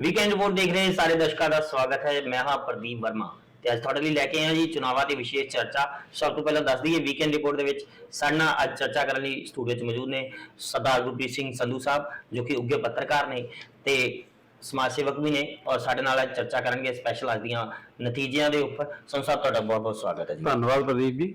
Weekend report ਦੇਖ ਰਹੇ ਸਾਰੇ ਦਰਸ਼ਕਾਂ ਦਾ ਸਵਾਗਤ ਹੈ। ਮੈਂ ਹਾਂ ਪ੍ਰਦੀਪ ਵਰਮਾ ਤੇ ਅੱਜ ਤੁਹਾਡੇ ਲਈ ਲੈ ਕੇ ਹਾਂ ਜੀ ਚੁਣਾਵਾਂ ਦੀ ਵਿਸ਼ੇਸ਼ ਚਰਚਾ। ਸਭ ਤੋਂ ਪਹਿਲਾਂ ਦੱਸ ਦਈਏ ਵੀਕਐਂਡ ਰਿਪੋਰਟ ਦੇ ਵਿੱਚ ਸਾਡੇ ਅੱਜ ਚਰਚਾ ਕਰਨ ਲਈ ਸਟੂਡੀਓ 'ਚ ਮੌਜੂਦ ਨੇ ਸਰਦਾਰ ਗੁਰਪ੍ਰੀਤ ਸਿੰਘ ਸੰਧੂ ਸਾਹਿਬ ਜੋ ਕਿ ਉੱਗੇ ਪੱਤਰਕਾਰ ਨੇ ਤੇ ਸਮਾਜ ਸੇਵਕ ਵੀ ਨੇ ਔਰ ਸਾਡੇ ਨਾਲ ਅੱਜ ਚਰਚਾ ਕਰਨਗੇ ਸਪੈਸ਼ਲ ਅੱਜ ਦੀਆਂ ਨਤੀਜਿਆਂ ਦੇ ਉੱਪਰ। ਸਾਹਿਬ ਤੁਹਾਡਾ ਬਹੁਤ ਬਹੁਤ ਸਵਾਗਤ ਹੈ ਜੀ। ਧੰਨਵਾਦ ਪ੍ਰਦੀਪ ਜੀ।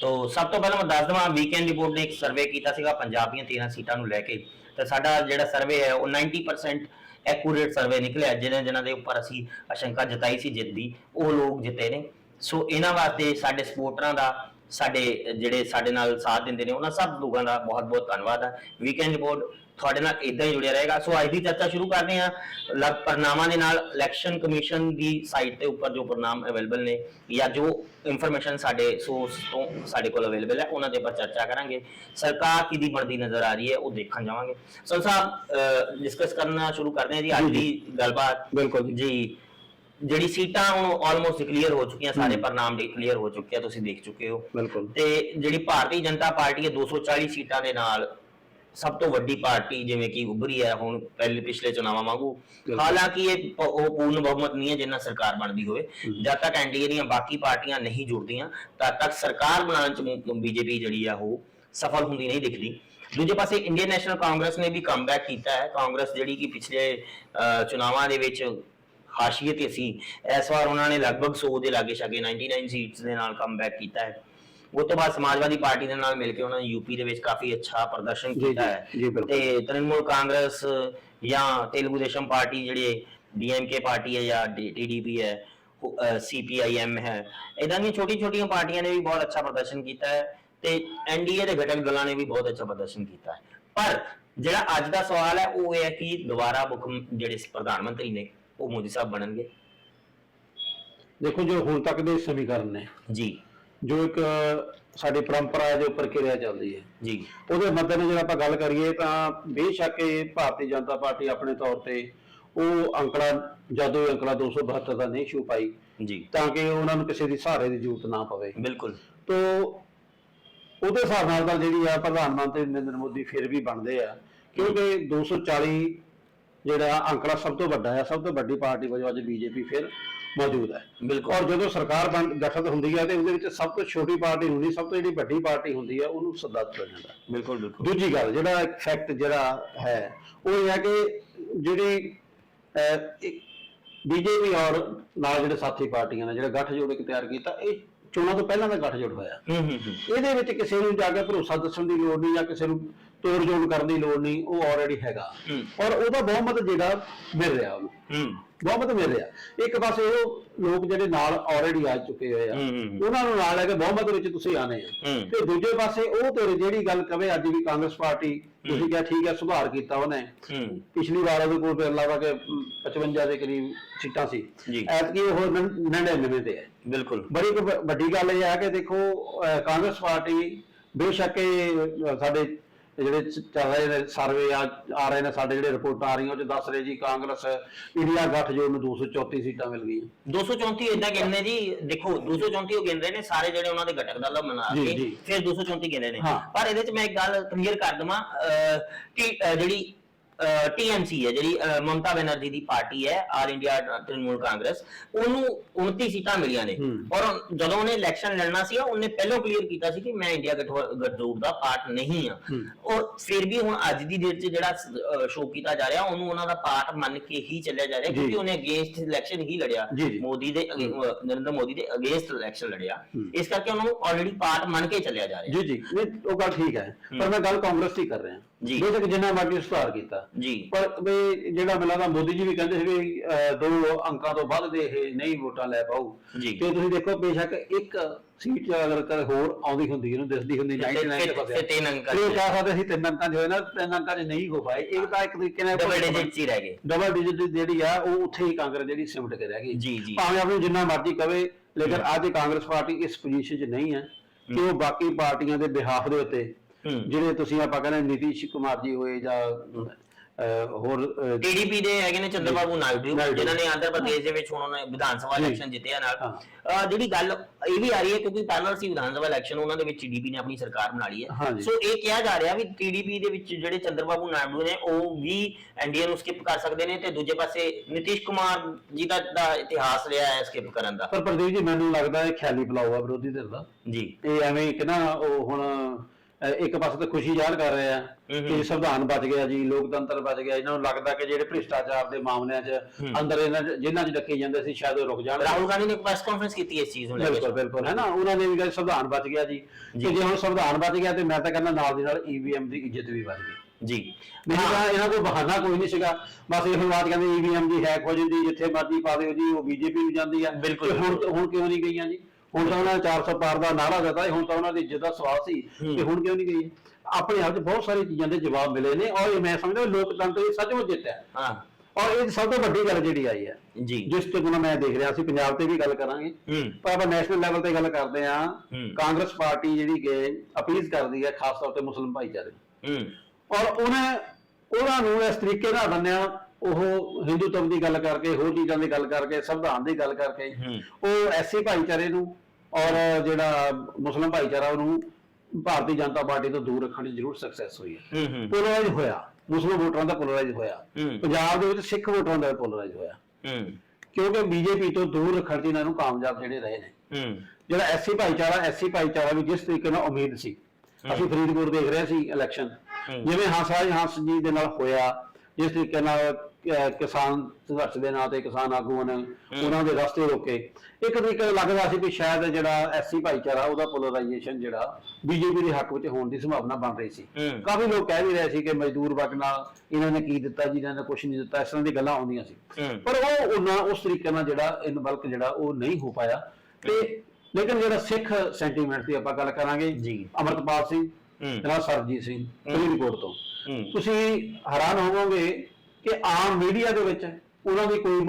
ਤੋ ਸਭ ਤੋਂ ਪਹਿਲਾਂ ਮੈਂ ਦੱਸ ਦਵਾਂ ਵੀਕਐਂਡ ਰਿਪੋਰਟ ਨੇ ਇੱਕ ਸਰਵੇ ਕੀਤਾ ਸੀਗਾ ਪੰਜਾਬ ਦੀਆਂ 13 ਸੀਟਾਂ ਨੂੰ ਲੈ ਕੇ। ਤੇ ਸਾਡਾ ਜਿਹੜਾ ਸਰਵੇ ਹੈ ਉਹ 90% ਐਕੂਰੇਟ ਸਰਵੇ ਨਿਕਲਿਆ, ਜਿਹਨਾਂ ਜਿਹਨਾਂ ਦੇ ਉੱਪਰ ਅਸੀਂ ਆਸ਼ੰਕਾ ਜਤਾਈ ਸੀ ਜਿੱਤ ਦੀ ਉਹ ਲੋਕ ਜਿੱਤੇ ਨੇ। ਸੋ ਇਹਨਾਂ ਵਾਸਤੇ ਸਾਡੇ ਸਪੋਰਟਰਾਂ ਦਾ, ਸਾਡੇ ਜਿਹੜੇ ਸਾਡੇ ਨਾਲ ਸਾਥ ਦਿੰਦੇ ਨੇ, ਉਹਨਾਂ ਸਭ ਲੋਕਾਂ ਦਾ ਬਹੁਤ ਬਹੁਤ ਧੰਨਵਾਦ ਹੈ ਵੀਕਐਂਡ ਰਿਪੋਰਟ ਤੁਹਾਡੇ ਨਾਲ ਇਦਾਂ ਹੀ ਜੁੜਿਆ ਰਹੇਗਾ। ਸੋ ਅੱਜ ਦੀ ਚਰਚਾ ਸ਼ੁਰੂ ਕਰਦੇ ਹਾਂ। ਲਗ ਪਰਨਾਮਾ ਦੇ ਨਾਲ ਇਲੈਕਸ਼ਨ ਕਮਿਸ਼ਨ ਦੀ ਸਾਈਟ ਤੇ ਉੱਪਰ ਜੋ ਪਰਿਣਾਮ ਅਵੇਲੇਬਲ ਨੇ ਜਾਂ ਜੋ ਇਨਫੋਰਮੇਸ਼ਨ ਸਾਡੇ ਸੋਰਸ ਤੋਂ ਸਾਡੇ ਕੋਲ ਅਵੇਲੇਬਲ ਹੈ ਉਹਨਾਂ ਦੇ ਉੱਪਰ ਚਰਚਾ ਕਰਾਂਗੇ। ਸਰਕਾਰ ਕਿਹਦੀ ਬਣਦੀ ਨਜ਼ਰ ਆ ਰਹੀ ਹੈ ਉਹ ਦੇਖਣ ਜਾਵਾਂਗੇ। ਸੋ ਸਾਹਿਬ ਡਿਸਕਸ ਕਰਨਾ ਸ਼ੁਰੂ ਕਰਦੇ ਹਾਂ ਜੀ। ਅੱਜ ਦੀ ਗੱਲਬਾਤ। ਬਿਲਕੁਲ ਜੀ। ਜਿਹੜੀ ਸੀਟਾਂ ਹੁਣ ਆਲਮੋਸਟ ਕਲੀਅਰ ਹੋ ਚੁੱਕੀਆਂ ਸਾਰੇ ਹਮ। ਪਰਿਣਾਮ ਦੇ ਕਲੀਅਰ ਹੋ ਚੁੱਕੇ ਆ ਤੁਸੀਂ ਦੇਖ ਚੁੱਕੇ ਹੋ। ਬਿਲਕੁਲ। ਤੇ ਜਿਹੜੀ ਭਾਰਤੀ ਜਨਤਾ ਪਾਰਟੀ ਹੈ 240 ਸੀਟਾਂ ਦੇ ਨਾਲ ਸਭ ਤੋਂ ਵੱਡੀ ਪਾਰਟੀ ਜਿਵੇਂ ਕਿ ਉੱਭਰੀ ਹੈ ਹੁਣ ਪਹਿਲੇ ਪਿਛਲੇ ਚੁਣਾਵਾਂ ਵਾਂਗੂ। ਹਾਲਾਂਕਿ ਇਹ ਪ- ਉਹ ਪੂਰਨ ਬਹੁਮਤ ਨਹੀਂ ਹੈ ਜਿੰਨਾ ਸਰਕਾਰ ਬਣਦੀ ਹੋਵੇ। ਜਦ ਤੱਕ ਐਨਡੀਏ ਦੀਆਂ ਬਾਕੀ ਪਾਰਟੀਆਂ ਨਹੀਂ ਜੁੜਦੀਆਂ ਤਦ ਤੱਕ ਸਰਕਾਰ ਬਣਾਉਣ ਚ ਬੀਜੇਪੀ ਜਿਹੜੀ ਆ ਉਹ ਸਫਲ ਹੁੰਦੀ ਨਹੀਂ ਦਿਖਦੀ। ਦੂਜੇ ਪਾਸੇ ਇੰਡੀਅਨ ਨੈਸ਼ਨਲ ਕਾਂਗਰਸ ਨੇ ਵੀ ਕਮਬੈਕ ਕੀਤਾ ਹੈ। ਕਾਂਗਰਸ ਜਿਹੜੀ ਕਿ ਪਿਛਲੇ ਅਹ, ਚੁਣਾਵਾਂ ਦੇ ਵਿੱਚ ਹਾਸ਼ੀਏ ਤੇ ਸੀ ਇਸ ਵਾਰ ਉਹਨਾਂ ਨੇ ਲਗਭਗ 100 ਦੇ ਲਾਗੇ ਛਾਗੇ 99 ਸੀਟਸ ਦੇ ਨਾਲ ਕਮਬੈਕ ਕੀਤਾ ਹੈ। ਉਹ ਤੋਂ ਬਾਅਦ ਸਮਾਜਵਾਦੀ ਪਾਰਟੀ ਦੇ ਨਾਲ ਮਿਲ ਕੇ ਉਹਨਾਂ ਨੇ ਯੂਪੀ ਦੇ ਵਿੱਚ ਕਾਫੀ ਅੱਛਾ ਪ੍ਰਦਰਸ਼ਨ ਜੀ, ਕੀਤਾ ਜੀ, ਹੈ। ਜੀ, ਬਿਲਕੁਲ। ਤੇ ਤ੍ਰਿਣਮੂਲ ਕਾਂਗਰਸ ਜਾਂ ਤੇਲਗੂ ਦੇਸ਼ਮ ਪਾਰਟੀ ਜਿਹੜੀ ਡੀਐਮਕੇ ਪਾਰਟੀ ਹੈ ਜਾਂ ਟੀਡੀਪੀ ਹੈ ਸੀਪੀਆਈਐਮ ਹੈ ਇਦਾਂ ਦੀਆਂ ਛੋਟੀ ਛੋਟੀਆਂ ਪਾਰਟੀਆਂ ਨੇ ਵੀ ਬਹੁਤ ਅੱਛਾ ਪ੍ਰਦਰਸ਼ਨ ਕੀਤਾ ਹੈ ਤੇ ਐਨਡੀਏ ਦੇ ਘਟਕ ਦਲਾਂ ਨੇ ਵੀ ਬਹੁਤ ਅੱਛਾ ਪ੍ਰਦਰਸ਼ਨ ਕੀਤਾ ਹੈ। ਪਰ ਜਿਹੜਾ ਅੱਜ ਦਾ ਸਵਾਲ ਹੈ ਉਹ ਇਹ ਹੈ ਕਿ ਦੁਬਾਰਾ ਮੁੱਖ ਜਿਹੜੇ ਪ੍ਰਧਾਨ ਮੰਤਰੀ ਨੇ ਉਹ ਮੋਦੀ ਸਾਹਿਬ ਬਣਨਗੇ? ਦੇਖੋ ਜੋ ਹੁਣ ਤੱਕ ਦੇ ਸਮੀਕਰਨ ਨੇ। ਜੀ। ਜੋ ਇੱਕ ਸਾਡੀ ਪਰੰਪਰਾ ਦੇ ਉੱਪਰ ਕਿਰਿਆ ਚੱਲਦੀ ਹੈ। ਜੀ। ਉਹਦੇ ਮੱਦੇਨਜ਼ਰ ਆਪਾਂ ਗੱਲ ਕਰੀਏ ਤਾਂ ਬੇਸ਼ੱਕ ਇਹ ਭਾਰਤੀ ਜਨਤਾ ਪਾਰਟੀ ਆਪਣੇ ਤੌਰ ਤੇ ਉਹ ਅੰਕੜਾ ਜਦੋਂ ਇਹ ਅੰਕੜਾ 272 ਦਾ ਨਹੀਂ ਛੂ ਪਾਈ। ਜੀ। ਤਾਂ ਕਿ ਉਹਨਾਂ ਨੂੰ ਕਿਸੇ ਦੀ ਸਹਾਰੇ ਦੀ ਜ਼ਰੂਰਤ ਨਾ ਪਵੇ। ਬਿਲਕੁਲ। ਤੋ ਉਹਦੇ ਹਿਸਾਬ ਨਾਲ ਤਾਂ ਜਿਹੜੀ ਆ ਪ੍ਰਧਾਨ ਮੰਤਰੀ ਨਰਿੰਦਰ ਮੋਦੀ ਫਿਰ ਵੀ ਬਣਦੇ ਆ। ਕਿਉਂਕਿ 240 ਜਿਹੜਾ ਅੰਕੜਾ ਸਭ ਤੋਂ ਵੱਡਾ ਹੈ ਸਭ ਤੋਂ ਵੱਡੀ ਪਾਰਟੀ ਵਜੋਂ ਅੱਜ ਬੀਜੇਪੀ ਫਿਰ ਮੌਜੂਦ ਹੈ। ਬਿਲਕੁਲ। ਔਰ ਜਦੋਂ ਸਰਕਾਰ ਬਣ ਗਠਿਤ ਹੁੰਦੀ ਹੈ ਤੇ ਉਹਦੇ ਵਿੱਚ ਸਭ ਤੋਂ ਛੋਟੀ ਪਾਰਟੀ ਹੁੰਦੀ ਸਭ ਤੋਂ ਜਿਹੜੀ ਵੱਡੀ ਪਾਰਟੀ ਹੁੰਦੀ ਹੈ ਉਹਨੂੰ ਸੱਦਾ ਦਿੱਤਾ ਜਾਂਦਾ। ਬਿਲਕੁਲ ਬਿਲਕੁਲ। ਦੂਜੀ ਗੱਲ ਜਿਹੜਾ ਫੈਕਟ ਜਿਹੜਾ ਹੈ ਉਹ ਇਹ ਹੈ ਕਿ ਜਿਹੜੀ ਬੀਜੇਪੀ ਔਰ ਨਾਲ ਜਿਹੜੇ ਸਾਥੀ ਪਾਰਟੀਆਂ ਨੇ ਜਿਹੜਾ ਗੱਠਜੋੜ ਇੱਕ ਤਿਆਰ ਕੀਤਾ ਇਹ ਚੋਣਾਂ ਤੋਂ ਪਹਿਲਾਂ ਦਾ ਗੱਠਜੋੜ ਹੋਇਆ। ਹੂੰ ਹੂੰ ਹੂੰ। ਇਹਦੇ ਵਿੱਚ ਕਿਸੇ ਨੂੰ ਜਾ ਕੇ ਭਰੋਸਾ ਦੱਸਣ ਦੀ ਲੋੜ ਨਹੀਂ ਜਾਂ ਕਿਸੇ ਨੂੰ ਤੋੜ ਜੋੜ ਕਰਨ ਦੀ ਲੋੜ ਨਹੀਂ ਉਹ ਆਲਰੇਡੀ ਹੈਗਾ। ਔਰ ਉਹਦਾ ਬਹੁਮਤ ਜਿਹੜਾ ਮਿਲ ਰਿਹਾ ਉਹਨੂੰ। ਹੂੰ। ਬਹੁਮਤ ਮਿਲ ਰਿਹਾ। ਇੱਕ ਪਾਸੇ ਉਹ ਲੋਕ ਜਿਹੜੇ ਨਾਲ ਆਲਰੇਡੀ ਆ ਚੁੱਕੇ ਹੋਏ ਆ। ਉਹਨਾਂ ਨੂੰ ਨਾਲ ਲੈ ਕੇ ਬਹੁਮਤ ਵਿੱਚ ਤੁਸੀਂ ਆਨੇ ਆ। ਤੇ ਦੂਜੇ ਪਾਸੇ ਉਹ ਤੇ ਜਿਹੜੀ ਗੱਲ ਕਵੇ ਅੱਜ ਵੀ ਕਾਂਗਰਸ ਪਾਰਟੀ ਤੁਸੀਂ ਕਿਹਾ ਠੀਕ ਹੈ ਸੁਧਾਰ ਕੀਤਾ ਉਹਨੇ। ਪਿਛਲੀ ਵਾਰ ਉਹਦੇ ਕੋਲ ਫਿਰ ਲਾਵਾ ਕੇ ਅਮ, 55 ਦੇ ਕਰੀਬ ਸੀਟਾਂ ਸੀ। ਐਤਕੀ ਉਹ 99 ਤੇ ਹੈ ਬਿਲਕੁਲ। ਬੜੀ ਵੱਡੀ ਗੱਲ ਇਹ ਹੈ ਕਿ ਦੇਖੋ ਕਾਂਗਰਸ ਪਾਰਟੀ ਬੇਸ਼ੱਕ ਇਹ ਸਾਡੇ ਜਿਹੜੇ ਚ- ਚੱਲ ਰਹੇ ਨੇ ਸਰਵੇ ਆ ਆ ਰਹੇ ਨੇ ਸਾਡੇ ਜਿਹੜੇ ਰਿਪੋਰਟਾਂ ਆ ਰਹੀਆਂ ਉਹ ਚ ਦੱਸ ਰਹੇ ਜੀ ਕਾਂਗਰਸ ਇੰਡੀਆ ਗੱਠਜੋੜ ਨੂੰ 234 ਸੀਟਾਂ ਮਿਲ ਗਈਆਂ 234 ਇਦਾਂ ਗਿਣਨੇ ਜੀ ਦੇਖੋ 234 ਉਹ ਗਿਣ ਰਹੇ ਨੇ ਸਾਰੇ ਜਿਹੜੇ ਉਹਨਾਂ ਦੇ ਘਟਕ ਦਲ ਬਣਾ ਜੀ, ਕੇ ਜੀ। ਫਿਰ 234 ਗਿਣੇ ਨੇ ਹਾਂ। ਪਰ ਇਹਦੇ ਚ ਮੈਂ ਇੱਕ ਗੱਲ ਕਲੀਅਰ ਕਰ ਦਵਾਂ ਅਹ, ਜਿਹੜੀ ਟੀਐਮਸੀ ਹੈ ਜਿਹੜੀ ਮਮਤਾ ਬੈਨਰਜੀ ਦੀ ਪਾਰਟੀ ਹੈ ਆਲ ਇੰਡੀਆ ਤ੍ਰਿਣਮੂਲ ਕਾਂਗਰਸ ਉਹਨੂੰ 29 ਸੀਟਾਂ ਮਿਲੀਆਂ ਨੇ। ਔਰ ਜਦੋਂ ਉਹਨੇ ਇਲੈਕਸ਼ਨ ਲੜਨਾ ਸੀ ਉਹਨੇ ਪਹਿਲਾਂ ਕਲੀਅਰ ਕੀਤਾ ਸੀ ਕਿ ਮੈਂ ਇੰਡੀਆ ਗੱਠਜੋੜ ਦਾ ਪਾਰਟ ਨਹੀਂ ਆ ਹੂੰ। ਔਰ ਫਿਰ ਵੀ ਹੁਣ ਅੱਜ ਦੀ ਡੇਟ 'ਚ ਜਿਹੜਾ ਸ਼ੋਅ ਕੀਤਾ ਜਾ ਰਿਹਾ ਉਹਨੂੰ ਉਹਨਾਂ ਦਾ ਪਾਰਟ ਮੰਨ ਕੇ ਹੀ ਚੱਲਿਆ ਜਾ ਰਿਹਾ। ਕਿਉਂਕਿ ਉਹਨੇ ਅਗੇਂਸਟ ਇਲੈਕਸ਼ਨ ਹੀ ਲੜਿਆ। ਮੋਦੀ ਦੇ ਨਰਿੰਦਰ ਮੋਦੀ ਦੇ ਅਗੇਂਸਟ ਇਲੈਕਸ਼ਨ ਲੜਿਆ। ਇਸ ਕਰਕੇ ਉਹਨੂੰ ਆਲਰੇਡੀ ਪਾਰਟ ਮੰਨ ਕੇ ਚੱਲਿਆ ਜਾ ਰਿਹਾ ਜੀ ਜੀ ਉਹ ਗੱਲ ਠੀਕ ਹੈ ਪਰ। ਮੈਂ ਗੱਲ ਕਾਂਗਰਸ ਦੀ ਕਰ ਰਿਹਾ ਜੀ। ਬੇਸ਼ੱਕ ਜਿੰਨਾ ਮਰਜ਼ੀ ਸੁਧਾਰ ਕੀਤਾ। ਜੀ। ਪਰ ਵੀ ਜਿਹੜਾ ਮਿਲਾ ਤਾਂ ਮੋਦੀ ਜੀ ਵੀ ਕਹਿੰਦੇ ਸੀ ਵੀ ਅਹ, ਦੋ ਅੰਕਾਂ ਤੋਂ ਵੱਧ ਦੇ ਇਹ ਨਹੀਂ ਵੋਟਾਂ ਲੈ ਪਾਉ ਜੀ। ਤੇ ਤੁਸੀਂ ਦੇਖੋ ਬੇਸ਼ੱਕ ਇੱਕ ਸੀਟ ਅਗਰ ਕਰ ਹੋਰ ਆਉਂਦੀ ਹੁੰਦੀ ਇਹਨੂੰ ਦਿਸਦੀ ਹੁੰਦੀ 99 ਫਿਰ- ਫਿਰ ਤਿੰਨ ਅੰਕਾਂ ਇਹ। ਕਹਿ ਸਕਦੇ ਸੀ ਤਿੰਨ ਅੰਕਾਂ ਚ ਹੋਏ ਨਾ ਤਿੰਨ ਅੰਕਾਂ ਚ ਨਹੀਂ ਹੋ ਪਾਏ। ਇਹ ਤਾਂ ਇੱਕ ਤਰੀਕੇ ਨਾਲ ਡਬਲ ਡਿਜਿਟ 'ਚ ਹੀ ਰਹਿ ਗਏ। ਡਬਲ ਡਿਜਿਟ ਜਿਹੜੀ ਆ ਉਹ ਉੱਥੇ ਹੀ ਕਾਂਗਰਸ ਜਿਹੜੀ ਸਿਮਟ ਕੇ ਰਹਿ ਗਈ। ਜੀ, ਜੀ। ਭਾਵੇਂ ਆਪਣੀ ਜਿੰਨਾ ਮਰਜ਼ੀ ਕਵੇ ਲੇਕਿਨ ਅੱਜ ਕਾਂਗਰਸ ਪਾਰਟੀ ਇਸ ਪੋਜੀਸ਼ਨ 'ਚ ਨਹੀਂ ਹੈ। ਕਿ ਉਹ ਬਾਕੀ ਪਾਰਟੀਆਂ ਦੇ ਬਿਹਾਫ ਦੇ ਉੱਤੇ ਜਿਹੜੇ ਤੁਸੀਂ ਆਪਾਂ ਕਹਿੰਦੇ ਨਿਤੀਸ਼ ਕੁਮਾਰ ਜੀ ਹੋਏ ਜਾਂ ਹੋਰ ਟੀਡੀਪੀ ਦੇ ਹੈਗੇ ਨੇ ਚੰਦਰਬਾਬੂ ਨਾਇਡੂ। ਜਿਨ੍ਹਾਂ ਨੇ ਆਂਧਰਾ ਪ੍ਰਦੇਸ਼ ਦੇ ਵਿੱਚ ਹੁਣ ਉਹਨੇ ਵਿਧਾਨ ਸਭਾ। ਇਲੈਕਸ਼ਨ ਜਿੱਤਿਆ ਨਾਲ। ਜਿਹੜੀ ਗੱਲ ਇਹ ਵੀ ਆ ਰਹੀ ਹੈ ਕਿਉਂਕਿ ਪਹਿਲਾਂ ਸੀ ਵਿਧਾਨ ਸਭਾ ਇਲੈਕਸ਼ਨ ਉਹਨਾਂ ਦੇ ਵਿੱਚ ਟੀਡੀਪੀ ਨੇ ਆਪਣੀ ਸਰਕਾਰ ਬਣਾ ਲਈ ਹੈ। ਸੋ ਇਹ ਕਿਹਾ ਜਾ ਰਿਹਾ ਵੀ ਟੀਡੀਪੀ ਦੇ ਵਿੱਚ ਜਿਹੜੇ ਚੰਦਰਬਾਬੂ ਨਾਇਡੂ ਨੇ ਉਹ ਵੀ ਐਨਡੀਏ ਨੂੰ ਸਕਿਪ ਕਰ ਸਕਦੇ ਨੇ ਤੇ ਦੂਜੇ ਪਾਸੇ ਨਿਤਿਸ਼ ਕੁਮਾਰ ਜੀ ਦਾ ਇਤਿਹਾਸ ਰਿਹਾ ਹੈ ਸਕਿਪ ਕਰਨ ਦਾ। ਪਰ ਪ੍ਰਦੀਪ ਜੀ ਮੈਨੂੰ ਲੱਗਦਾ ਇਹ ਖਿਆਲੀ ਪਲਾਉ ਆ ਵਿਰੋਧੀ ਧਿਰ ਦਾ। ਜੀ। ਇਹ ਐਵੇਂ ਕਿ ਨਾ ਉਹ ਹੁਣ ਅਹ, ਇੱਕ ਪਾਸੇ ਤਾਂ ਖੁਸ਼ੀ ਜ਼ਾਹਰ ਕਰ ਰਹੇ ਆ ਕਿ ਸੰਵਿਧਾਨ ਬਚ ਗਿਆ ਜੀ ਲੋਕਤੰਤਰ ਬਚ ਗਿਆ। ਇਹਨਾਂ ਨੂੰ ਲੱਗਦਾ ਕਿ ਜਿਹੜੇ ਭ੍ਰਿਸ਼ਟਾਚਾਰ ਦੇ ਮਾਮਲਿਆਂ 'ਚ ਅੰਦਰ ਇਹਨਾਂ 'ਚ- ਜਿਨ੍ਹਾਂ 'ਚ ਡੱਕੇ ਜਾਂਦੇ ਸੀ ਸ਼ਾਇਦ ਉਹ ਰੁਕ ਜਾਣ। ਰਾਹੁਲ ਗਾਂਧੀ ਨੇ ਪ੍ਰੈਸ ਕਾਨਫਰੰਸ ਕੀਤੀ ਇਸ ਚੀਜ਼ ਨੂੰ ਲੈ ਕੇ। ਬਿਲਕੁਲ ਬਿਲਕੁਲ ਹੈ ਨਾ? ਉਹਨਾਂ ਨੇ ਵੀ ਕਿਹਾ ਸੰਵਿਧਾਨ ਬਚ ਗਿਆ ਜੀ। ਜੇ। ਹੁਣ ਸੰਵਿਧਾਨ ਬਚ ਗਿਆ ਤੇ ਮੈਂ ਤਾਂ ਕਹਿੰਦਾ ਨਾਲ ਦੀ ਨਾਲ ਈਵੀਐਮ ਦੀ ਇੱਜ਼ਤ ਵੀ ਬਚ ਗਈ। ਜੀ। ਨਹੀਂ ਤਾਂ ਇਹਨਾਂ ਕੋਲ ਬਹਾਨਾ ਕੋਈ ਨਹੀਂ ਸੀਗਾ। ਬਸ ਇਹੋ ਬਾਤ ਕਹਿੰਦੇ ਈਵੀਐਮ ਦੀ ਹੈਕ ਹੋ ਜਾਂਦੀ ਜਿੱਥੇ ਮਰਜ਼ੀ ਪਾ ਦਿਓ ਜੀ ਉਹ ਬੀਜੇਪੀ ਨੂੰ ਜਾਂਦੀ ਆ। ਬਿਲਕੁਲ, ਤੇ ਹੁਣ ਹੁਣ ਕਿਉਂ ਨਹੀਂ ਗਈਆਂ ਜੀ? ਹੁਣ ਤਾਂ ਉਹਨਾਂ ਨੇ 400 ਪਾਰ ਦਾ ਨਾਰਾ ਦਿੱਤਾ ਹੁਣ ਤਾਂ ਉਹਨਾਂ ਦੀ ਇੱਜ਼ਤ ਦਾ ਸਵਾਲ ਸੀ ਤੇ ਹੁਣ ਕਿਉਂ ਨਹੀਂ ਗਈ। ਆਪਣੇ ਆਪ 'ਚ ਬਹੁਤ ਸਾਰੀ ਚੀਜ਼ਾਂ ਦੇ ਜਵਾਬ ਮਿਲੇ ਨੇ ਔਰ ਇਹ ਮੈਂ ਸਮਝਦਾ ਲੋਕਤੰਤਰ ਦੀ ਸੱਚਮੁੱਚ ਜਿੱਤ ਹੈ। ਹਾਂ। ਔਰ ਇਹ ਸਭ ਤੋਂ ਵੱਡੀ ਗੱਲ ਜਿਹੜੀ ਆਈ ਹੈ ਜੀ। ਜਿਸ ਤੇ ਗੁਣਾ ਮੈਂ ਦੇਖ ਰਿਹਾ ਸੀ ਪੰਜਾਬ ਤੇ ਵੀ ਗੱਲ ਕਰਾਂਗੇ। ਹੂੰ। ਪਰ ਆਪਾਂ ਨੈਸ਼ਨਲ ਲੈਵਲ ਤੇ ਗੱਲ ਕਰਦੇ ਆ ਹੂੰ। ਕਾਂਗਰਸ ਪਾਰਟੀ ਜਿਹੜੀ ਕਿ ਅਪੀਲ ਕਰਦੀ ਹੈ ਖਾਸ ਤੌਰ ਤੇ ਮੁਸਲਿਮ ਭਾਈਚਾਰੇ ਨੂੰ ਹੂੰ। ਔਰ ਉਹਨੇ ਉਹਨਾਂ ਨੂੰ ਇਸ ਤਰੀਕੇ ਨਾਲ ਬੰਨਿਆ ਉਹ ਹਿੰਦੂਤਵ ਦੀ ਗੱਲ ਕਰਕੇ ਹੋਰ ਚੀਜ਼ਾਂ ਦੀ ਗੱਲ ਕਰਕੇ ਸੰਵਿਧਾਨ ਦੀ ਗੱਲ ਕਰਕੇ। ਉਹ ਐਸੀ ਭਾਈਚਾਰੇ ਨੂੰ ਔਰ ਜਿਹੜਾ ਮੁਸਲਿਮ ਭਾਈਚਾਰਾ ਉਹਨੂੰ ਭਾਰਤੀ ਜਨਤਾ ਪਾਰਟੀ ਤੋਂ ਦੂਰ ਰੱਖਣ 'ਚ ਜ਼ਰੂਰ ਸਕਸੈਸ ਹੋਈ ਹੈ। ਪੋਲਰਾਈਜ਼ ਹੋਇਆ। ਮੁਸਲਿਮ ਵੋਟਰਾਂ ਦਾ ਪੋਲਰਾਈਜ਼ ਹੋਇਆ। ਪੰਜਾਬ ਦੇ ਵਿੱਚ ਸਿੱਖ ਵੋਟਰਾਂ ਦਾ ਪੋਲਰਾਈਜ਼ ਹੋਇਆ। ਕਿਉਂਕਿ ਬੀਜੇਪੀ ਤੋਂ ਦੂਰ ਰੱਖਣ 'ਚ ਇਹਨਾਂ ਨੂੰ ਕਾਮਯਾਬ ਜਿਹੜੇ ਰਹੇ ਨੇ। ਜਿਹੜਾ ਐਸੀ ਭਾਈਚਾਰਾ ਐਸੀ ਭਾਈਚਾਰਾ ਵੀ ਜਿਸ ਤਰੀਕੇ ਨਾਲ ਉਮੀਦ ਸੀ। ਅਸੀਂ ਫਰੀਦਕੋਟ ਦੇਖ ਰਹੇ ਸੀ ਇਲੈਕਸ਼ਨ। ਜਿਵੇਂ ਹੰਸਰਾਜ ਹੰਸ ਜੀ ਦੇ ਨਾਲ ਹੋਇਆ। ਜਿਸ ਤਰੀਕੇ ਨਾਲ ਅਹ, ਕਿਸਾਨ ਸੰਘਰਸ਼ ਦੇ ਨਾਂ ਤੇ ਕਿਸਾਨ ਆਗੂਆਂ ਨੇ ਉਹਨਾਂ ਦੇ ਰਸਤੇ ਰੋਕੇ ਇੱਕ ਤਰੀਕੇ ਨਾਲ ਲੱਗਦਾ ਸੀ ਕਿ ਸ਼ਾਇਦ ਜਿਹੜਾ ਐਸੀ ਭਾਈਚਾਰਾ ਉਹਦਾ ਪੋਲਰਾਈਜੇਸ਼ਨ ਜਿਹੜਾ ਬੀਜੇਪੀ ਦੇ ਹੱਕ ਵਿੱਚ ਹੋਣ ਦੀ ਸੰਭਾਵਨਾ ਬਣ ਰਹੀ ਸੀ ਹੂੰ। ਕਾਫੀ ਲੋਕ ਕਹਿ ਵੀ ਰਹੇ ਸੀ ਕਿ ਮਜ਼ਦੂਰ ਵਰਗ ਨਾਲ ਇਹਨਾਂ ਨੇ ਕੀ ਦਿੱਤਾ ਜੀ ਇਹਨਾਂ ਨੇ ਕੁਝ ਨਹੀਂ ਦਿੱਤਾ ਇਸ ਤਰ੍ਹਾਂ ਦੀ ਗੱਲਾਂ ਆਉਂਦੀਆਂ ਸੀ ਹੂੰ। ਪਰ ਉਹ ਉਹਨਾਂ ਉਸ ਤਰੀਕੇ ਨਾਲ ਜਿਹੜਾ ਇਨ ਬਲਕ ਜਿਹੜਾ ਉਹ ਨਹੀਂ ਹੋ ਪਾਇਆ ਤੇ ਲੇਕਿਨ ਜਿਹੜਾ ਸਿੱਖ ਸੈਂਟੀਮੈਂਟ ਦੀ ਆਪਾਂ ਗੱਲ ਕਰਾਂਗੇ ਜੀ। ਅਮਰਤਪਾਲ ਸਿੰਘ ਹੂੰ। ਸਰਜੀਤ ਸਿੰਘ ਫਰੀਦਕੋਟ ਤੋਂ ਤੁਸੀਂ ਹੈਰਾਨ ਹੋਵੋਗੇ ਕਿ ਆਮ ਮੀਡੀਆ ਦੇ ਵਿੱਚ ਉਹਨਾਂ ਦੀ ਕੋਈ